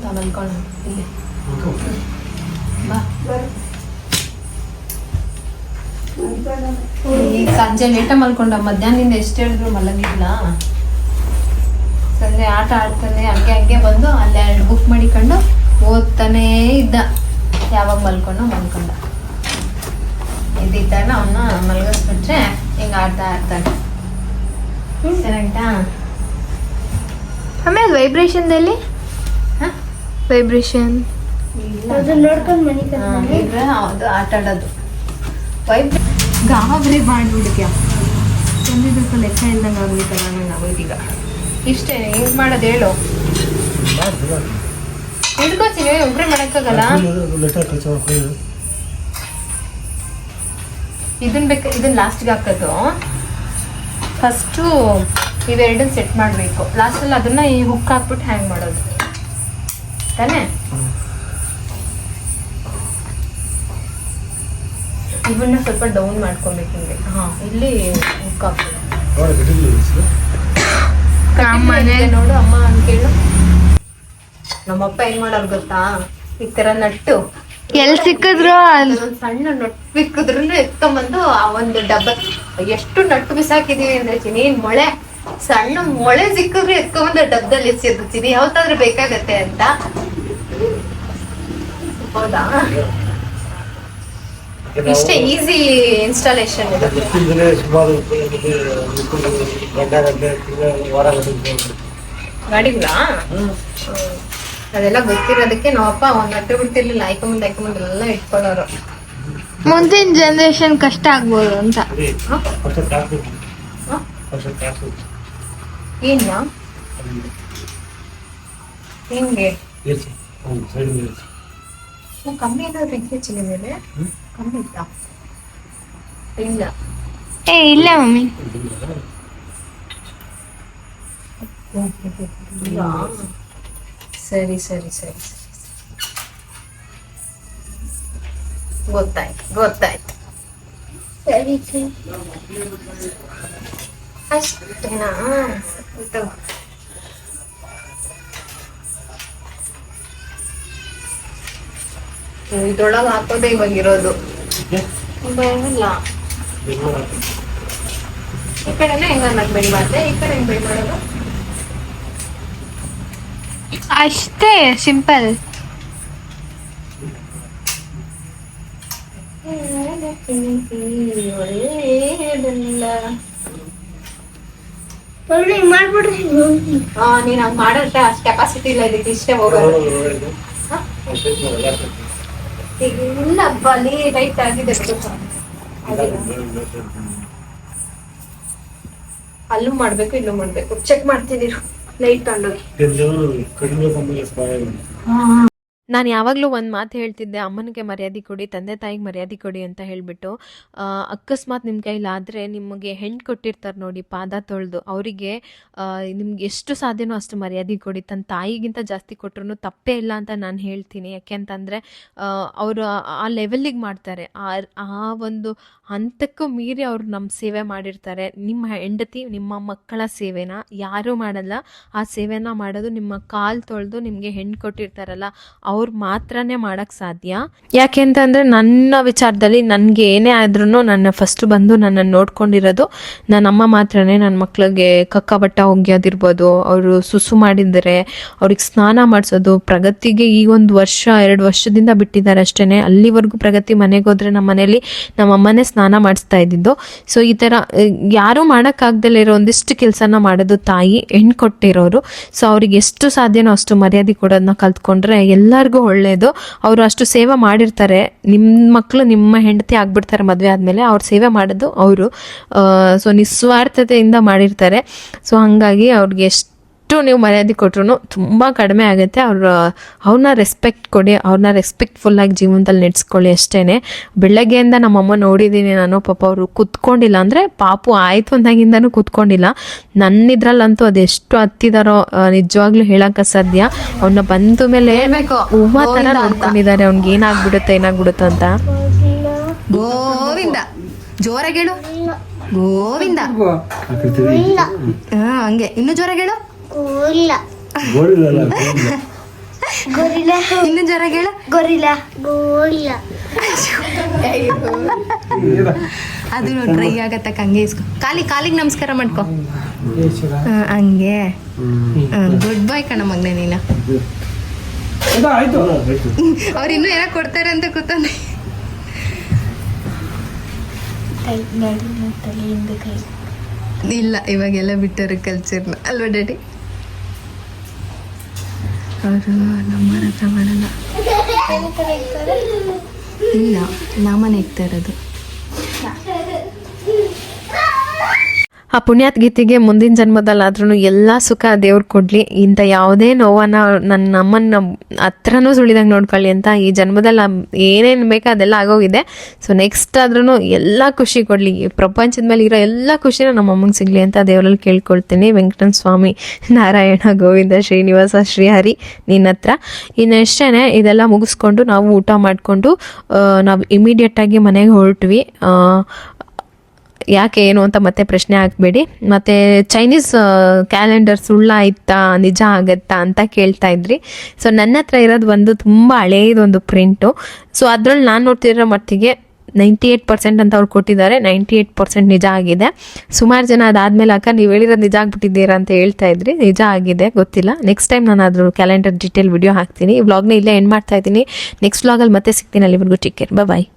ತಗೊಂಡ್ಕೊಳ್ಳ ಇಲ್ಲಿ. ಈಗ ಸಂಜೆ ಲೇಟ ಮಲ್ಕೊಂಡ ಮಧ್ಯಾಹ್ನದಿಂದ ಎಷ್ಟು ಹೇಳಿದ್ರು ಮಲಗಿಲ್ಲ ಸಂಜೆ ಆಟ ಆಡ್ತಾನೆ ಹಂಗೆ ಹಂಗೆ ಬಂದು ಅಲ್ಲಿ ಎರಡು ಬುಕ್ ಮಾಡಿಕೊಂಡು ಓದ್ತಾನೇ ಇದ್ದ. ಯಾವಾಗ ಮಲ್ಕೊಂಡು ಮಲ್ಕೊಂಡ. ಇದ್ದಿದ್ದಾಗ ಅವನ್ನ ಮಲಗಿಸ್ಬಿಟ್ರೆ ಹಿಂಗೆ ಆಡ್ತಾ ಇರ್ತಾನೆ ಚೆನ್ನಾಗಿತ್ತಾ? ಆಮೇಲೆ ವೈಬ್ರೇಷನ್ದಲ್ಲಿ ಹಾಂ? ವೈಬ್ರೇಷನ್ ಅದು ಆಟ ಆಡೋದು. ವೈಫ್ ಗಾಬರಿ ಮಾಡ್ಬಿಡ್ತೀಯ. ಒಂದಿದ್ದಕ್ಕೂ ಲೆಕ್ಕ ಇಲ್ದಂಗೆ ಆಗ್ಬಿಟ್ಟಲ್ಲ ನಾನು ಆಗೋದೀಗ ಇಷ್ಟೇ ಹೆಂಗ್ ಮಾಡೋದು ಹೇಳು. ಹಿಡ್ಕೋತೀನಿ ಒಬ್ಬರೇ ಮಾಡಕ್ಕಾಗಲ್ಲ. ಇದನ್ನ ಬೇಕು ಇದನ್ ಬೇಕ ಇದನ್ನ ಲಾಸ್ಟ್ಗೆ ಹಾಕೋದು. ಫಸ್ಟು ಇವೆರಡನ್ನ ಸೆಟ್ ಮಾಡಬೇಕು. ಲಾಸ್ಟಲ್ಲಿ ಅದನ್ನ ಈ ಹುಕ್ ಹಾಕ್ಬಿಟ್ಟು ಹ್ಯಾಂಗ್ ಮಾಡೋದು. ತಾನೇ? ಇವನ್ನ ಸ್ವಲ್ಪ ಡೌನ್ ಮಾಡ್ಕೊಬೇಕು ಹಿಂಗೆ. ಹಾ. ಇಲ್ಲಿ ನೋಡು ಅಮ್ಮ ಅಂತ ಕೇಳು ನಮ್ಮಪ್ಪ ಏನ್ ಮಾಡೋರು ಗೊತ್ತಾ? ಈ ತರ ನಟ್ಟು. ಎಲ್ ಸಿಕ್ಕಿದ್ರು ಸಣ್ಣ ನಟ್ಟು ಬಿಕ್ಕಿದ್ರು ಎತ್ಕೊಂಬಂದು ಆ ಒಂದು ಡಬ್ಬ ಎಷ್ಟು ನಟ್ಟು ಬಿಸಾಕಿದೀವಿ ಅಂದ್ರೆ ಚಿನಿ ಮೊಳೆ? ಸಣ್ಣ ಮೊಳೆ ಸಿಕ್ಕಿದ್ರೆ ಎತ್ಕೊಂಬಂದು ಡಬ್ಬದಲ್ಲಿ ಚಿನಿ ಯಾವತ್ತಾದ್ರೂ ಬೇಕಾಗತ್ತೆ ಅಂತ. ಹೌದಾ? ಇಷ್ಟೇ ಈಸಿ ಇನ್ಸ್ಟಾಲೇಷನ್ ಇದು. ಗೊತ್ತಿಲ್ಲದೆ ಸುಮಾರು ಗಂಟೆ ಗಂಟೆ ತಿಂಗಳ ವಾರ ಗಾಡಿಗಳ ಅದೆಲ್ಲ ಗೊತ್ತಿರೋದಕ್ಕೆ ನಾವಪ್ಪ ಒಂದ್ ಹತ್ತು ಬಿಡ್ತಿರ್ಲಿಲ್ಲ ಐಕೊಂಬಂದ್ ಮುಂದೆ ಎಲ್ಲ ಇಟ್ಕೊಳ್ಳೋರು ಮುಂದಿನ ಜನರೇಷನ್ ಕಷ್ಟ ಆಗ್ಬೋದು ಅಂತ. ಕಾಸು ಹೆಂಗೆ ಕಮ್ಮಿ ಏನಾದ್ರು ಹೆಚ್ಚಿನ ಮೇಲೆ. ಏ ಇಲ್ಲ ಮಮ್ಮಿ. ಸರಿ ಸರಿ ಸರಿ ಗೊತ್ತಾಯ್ತು ಗೊತ್ತಾಯ್ತು. ಸರಿ ಸರಿ. ಅಷ್ಟೇನಾ? ಇದ್ರೊಳಗೆ ಹಾಕೋದೇ ಇವಾಗ ಇರೋದು ಬರಲ್ಲ ಈ ಕಡೆನೇ ಹೆಂಗ ಅನ್ನಕ್ ಬೆಳಿ ಮಾಡ್ದೆ ಈ ಕಡೆ ಹೆಂಗ್ ಬೆಳಿ ಮಾಡೋದು? ಅಷ್ಟೇ ಸಿಂಪಲ್. ಮಾಡ್ಬಿಡ್ರಿ. ಆ, ನೀನ್ ಹಂಗ್ ಮಾಡೋದ್ರೆ ಅಷ್ಟು ಕೆಪಾಸಿಟಿ ಇಲ್ಲ ಇದಕ್ಕೆ ಇಷ್ಟೇ ಹೋಗೋದು. ಇಲ್ಲ ಬಲಿ ಲೈಟ್ ಆಗಿದೆ. ಅಲ್ಲೂ ಮಾಡ್ಬೇಕು ಇಲ್ಲೂ ಮಾಡ್ಬೇಕು. ಚೆಕ್ ಮಾಡ್ತೀನಿ ಲೈಟ್ ಸ್ಪಾಯ ನಾನು ಯಾವಾಗಲೂ ಒಂದು ಮಾತು ಹೇಳ್ತಿದ್ದೆ, ಅಮ್ಮನಿಗೆ ಮರ್ಯಾದೆ ಕೊಡಿ, ತಂದೆ ತಾಯಿಗೆ ಮರ್ಯಾದೆ ಕೊಡಿ ಅಂತ ಹೇಳಿಬಿಟ್ಟು ಅಕಸ್ಮಾತ್ ನಿಮ್ಮ ಕೈಲಾದರೆ ನಿಮಗೆ ಹೆಣ್ಣು ಕೊಟ್ಟಿರ್ತಾರೆ ನೋಡಿ ಪಾದ ತೊಳೆದು, ಅವರಿಗೆ ನಿಮ್ಗೆ ಎಷ್ಟು ಸಾಧ್ಯನೋ ಅಷ್ಟು ಮರ್ಯಾದೆ ಕೊಡಿ ತನ್ನ ತಾಯಿಗಿಂತ ಜಾಸ್ತಿ ಕೊಟ್ಟರು ತಪ್ಪೇ ಇಲ್ಲ ಅಂತ ನಾನು ಹೇಳ್ತೀನಿ. ಯಾಕೆಂತಂದರೆ ಅವರು ಆ ಲೆವೆಲ್ಲಿಗೆ ಮಾಡ್ತಾರೆ. ಆ ಆ ಒಂದು ಹಂತಕ್ಕೂ ಮೀರಿ ಅವರು ನಮ್ಮ ಸೇವೆ ಮಾಡಿರ್ತಾರೆ. ನಿಮ್ಮ ಹೆಂಡತಿ ನಿಮ್ಮ ಮಕ್ಕಳ ಸೇವೆನ? ಯಾರೂ ಮಾಡಲ್ಲ. ಆ ಸೇವೆನ ಮಾಡೋದು ನಿಮ್ಮ ಕಾಲು ತೊಳೆದು ನಿಮಗೆ ಹೆಣ್ಣು ಕೊಟ್ಟಿರ್ತಾರಲ್ಲ ಅವ್ರು ಮಾತ್ರನೇ ಮಾಡೋಕ್ಕೆ ಸಾಧ್ಯ. ಯಾಕೆ ಅಂತಂದರೆ ನನ್ನ ವಿಚಾರದಲ್ಲಿ ನನಗೆ ಏನೇ ಆದ್ರೂ ನನ್ನ ಫಸ್ಟ್ ಬಂದು ನನ್ನನ್ನು ನೋಡ್ಕೊಂಡಿರೋದು ನನ್ನ ಅಮ್ಮ ಮಾತ್ರನೇ ನನ್ನ ಮಕ್ಳಿಗೆ ಕಕ್ಕ ಬಟ್ಟ ಒಗ್ಯೋದಿರ್ಬೋದು ಅವರು ಸುಸು ಮಾಡಿದರೆ ಅವ್ರಿಗೆ ಸ್ನಾನ ಮಾಡಿಸೋದು, ಪ್ರಗತಿಗೆ ಈ ಒಂದು ವರ್ಷ, ಎರಡು ವರ್ಷದಿಂದ ಬಿಟ್ಟಿದ್ದಾರೆ ಅಷ್ಟೇ ಅಲ್ಲಿವರೆಗೂ ಪ್ರಗತಿ ಮನೆಗೆ ಹೋದ್ರೆ ನಮ್ಮ ಮನೇಲಿ ಸ್ನಾನ ಮಾಡಿಸ್ತಾ ಇದ್ದಿದ್ದು. ಸೊ ಈ ಥರ ಯಾರೂ ಮಾಡೋಕ್ಕಾಗ್ದಲೇ ಇರೋ ಒಂದಿಷ್ಟು ಕೆಲಸನ ಮಾಡೋದು ತಾಯಿ ಹೆಣ್ಣು ಕೊಟ್ಟಿರೋರು ಸೊ ಅವ್ರಿಗೆ ಎಷ್ಟು ಸಾಧ್ಯನೋ ಅಷ್ಟು ಮರ್ಯಾದೆ ಕೊಡೋದನ್ನ ಕಲ್ತ್ಕೊಂಡ್ರೆ ಎಲ್ಲರಿಗೂ ಒಳ್ಳೆಯದು ಅವರು ಅಷ್ಟು ಸೇವೆ ಮಾಡಿರ್ತಾರೆ. ನಿಮ್ಮ ಮಕ್ಕಳು ನಿಮ್ಮ ಹೆಂಡತಿ ಆಗ್ಬಿಡ್ತಾರೆ ಮದುವೆ ಆದಮೇಲೆ. ಅವ್ರು ಸೇವೆ ಮಾಡೋದು ಅವರು. ಸೊ ನಿಸ್ವಾರ್ಥತೆಯಿಂದ ಮಾಡಿರ್ತಾರೆ. ಸೊ ಹಾಗಾಗಿ ಅವ್ರಿಗೆ ಎಷ್ಟು ನೀವು ಮರ್ಯಾದೆ ಕೊಟ್ರು ತುಂಬ ಕಡಿಮೆ ಆಗುತ್ತೆ. ಅವ್ರ ಅವ್ರನ್ನ ರೆಸ್ಪೆಕ್ಟ್ ಕೊಡಿ ಅವ್ರನ್ನ ರೆಸ್ಪೆಕ್ಟ್ಫುಲ್ಲಾಗಿ ಜೀವನದಲ್ಲಿ ನೆಡ್ಸ್ಕೊಳ್ಳಿ ಅಷ್ಟೇ ಬೆಳಗ್ಗೆಯಿಂದ ನಮ್ಮಮ್ಮ ನೋಡಿದ್ದೀನಿ ನಾನು ಪಾಪ ಅವರು ಕುತ್ಕೊಂಡಿಲ್ಲ ಅಂದರೆ ಪಾಪು ಆಯಿತು ಅಂದಾಗಿಂದನೂ ಕುತ್ಕೊಂಡಿಲ್ಲ. ನನ್ನಿದ್ರಲ್ಲಂತೂ ಅದೆಷ್ಟು ಹತ್ತಿದಾರೋ ನಿಜವಾಗ್ಲೂ ಹೇಳಕ್ಕೆ ಸಾಧ್ಯ. ಅವನ್ನ ಬಂದ ಮೇಲೆ ಹೂವ ಥರ ನೋಡ್ಕೊಂಡಿದ್ದಾರೆ. ಅವ್ನಿಗೆ ಏನಾಗ್ಬಿಡುತ್ತೆ ಏನಾಗ್ಬಿಡುತ್ತೆ ಅಂತ. ಗೋವಿಂದ. ಜೋರಾಗಿ ಹೇಳು. ಗೋವಿಂದ. ಹಂಗೆ. ಇನ್ನು ಜೋರಾಗಿ ಹೇಳು ಗೋರಿಲ್ಲ ಇನ್ನು ಜೋರಾಗಿ ಹೇಳು ಅದು ಟ್ರೈ ಆಗತ್ತಕ್ಕ ಹಂಗೆ ಇಸ್ಕೊ. ಕಾಲಿ ಕಾಲಿಗೆ ನಮಸ್ಕಾರ ಮಾಡ್ಕೊ. ಹಾ, ಹಂಗೆ. ಗುಡ್ ಬಾಯ್ ಕಣ ಮಗ್ನೆ ನೀನು. ಆಯ್ತು. ಅವ್ರು ಇನ್ನೂ ಏನೋ ಕೊಡ್ತಾರೆ ಅಂತ ಕೂತಾನೆ ಇಲ್ಲ ಇವಾಗೆಲ್ಲ ಬಿಟ್ಟರು ಕಲ್ಚರ್ನ ಅಲ್ವಾ ಡ್ಯಾಡಿ? ಅವರು ನಮ್ಮ ಹತ್ರ ಮಾಡಲ್ಲ ಇಲ್ಲ ನಮ್ಮನೆ ಇಕ್ತಾ ಇರೋದು. ಆ ಪುಣ್ಯಾತ್ಗೀತಿಗೆ ಮುಂದಿನ ಜನ್ಮದಲ್ಲಾದ್ರೂ ಎಲ್ಲ ಸುಖ ದೇವ್ರು ಕೊಡಲಿ. ಇಂಥ ಯಾವುದೇ ನೋವನ್ನ ನನ್ನ ಅಮ್ಮನ ಹತ್ರನೂ ಸುಳಿದಂಗೆ ನೋಡ್ಕೊಳ್ಳಿ ಅಂತ ಈ ಜನ್ಮದಲ್ಲಿ ಏನೇನು ಬೇಕೋ ಅದೆಲ್ಲ ಆಗೋಗಿದೆ. ಸೊ ನೆಕ್ಸ್ಟ್ ಆದ್ರೂ ಎಲ್ಲ ಖುಷಿ ಕೊಡಲಿ. ಪ್ರಪಂಚದ ಮೇಲೆ ಇರೋ ಎಲ್ಲ ಖುಷಿನ ನಮ್ಮ ಅಮ್ಮಂಗೆ ಸಿಗಲಿ ಅಂತ ದೇವರಲ್ಲಿ ಕೇಳ್ಕೊಳ್ತೀನಿ. ವೆಂಕಟನ ಸ್ವಾಮಿ, ನಾರಾಯಣ ಗೋವಿಂದ ಶ್ರೀನಿವಾಸ ಶ್ರೀಹರಿ ನಿನ್ನ ಹತ್ರ. ಇನ್ನಷ್ಟೇ ಇದೆಲ್ಲ ಮುಗಿಸ್ಕೊಂಡು ನಾವು ಊಟ ಮಾಡಿಕೊಂಡು ನಾವು ಇಮಿಡಿಯೇಟಾಗಿ ಮನೆಗೆ ಹೊರಟ್ವಿ. ಯಾಕೆ ಏನು ಅಂತ ಮತ್ತೆ ಪ್ರಶ್ನೆ ಹಾಕಬೇಡಿ ಮತ್ತು ಚೈನೀಸ್ ಕ್ಯಾಲೆಂಡರ್ ಸುಳ್ಳಾಯ್ತಾ, ನಿಜ ಆಗತ್ತಾ ಅಂತ ಕೇಳ್ತಾ ಇದ್ರಿ. ಸೊ ನನ್ನ ಹತ್ರ ಇರೋದು ಒಂದು ತುಂಬ ಹಳೇದೊಂದು ಪ್ರಿಂಟು ಸೊ ಅದ್ರಲ್ಲಿ ನಾನು ನೋಡ್ತಿರೋ ಮಟ್ಟಿಗೆ ನೈಂಟಿ ಏಯ್ಟ್ ಪರ್ಸೆಂಟ್ ಅಂತ ಅವ್ರು ಕೊಟ್ಟಿದ್ದಾರೆ. ನೈಂಟಿ ಏಯ್ಟ್ ಪರ್ಸೆಂಟ್ ನಿಜ ಆಗಿದೆ. ಸುಮಾರು ಜನ ಅದಾದಮೇಲೆ ಅಕ್ಕ, ನೀವು ಹೇಳಿರೋದು ನಿಜ ಆಗ್ಬಿಟ್ಟಿದ್ದೀರಾ ಅಂತ ಹೇಳ್ತಾ ಇದ್ರಿ. ನಿಜ ಆಗಿದೆ, ಗೊತ್ತಿಲ್ಲ. ನೆಕ್ಸ್ಟ್ ಟೈಮ್ ನಾನು ಅದ್ರ ಕ್ಯಾಲೆಂಡರ್ ಡಿಟೇಲ್ ವಿಡಿಯೋ ಹಾಕ್ತೀನಿ. ಈ ವ್ಲಾಗ್ನ ಇಲ್ಲೇ ಎಂಡ್ ಮಾಡ್ತಾ ಇದ್ದೀನಿ. ನೆಕ್ಸ್ಟ್ ವ್ಲಾಗಲ್ಲಿ ಮತ್ತೆ ಸಿಗ್ತೀನಿ ಅಲ್ಲಿವರೆಗೂ. Take care bye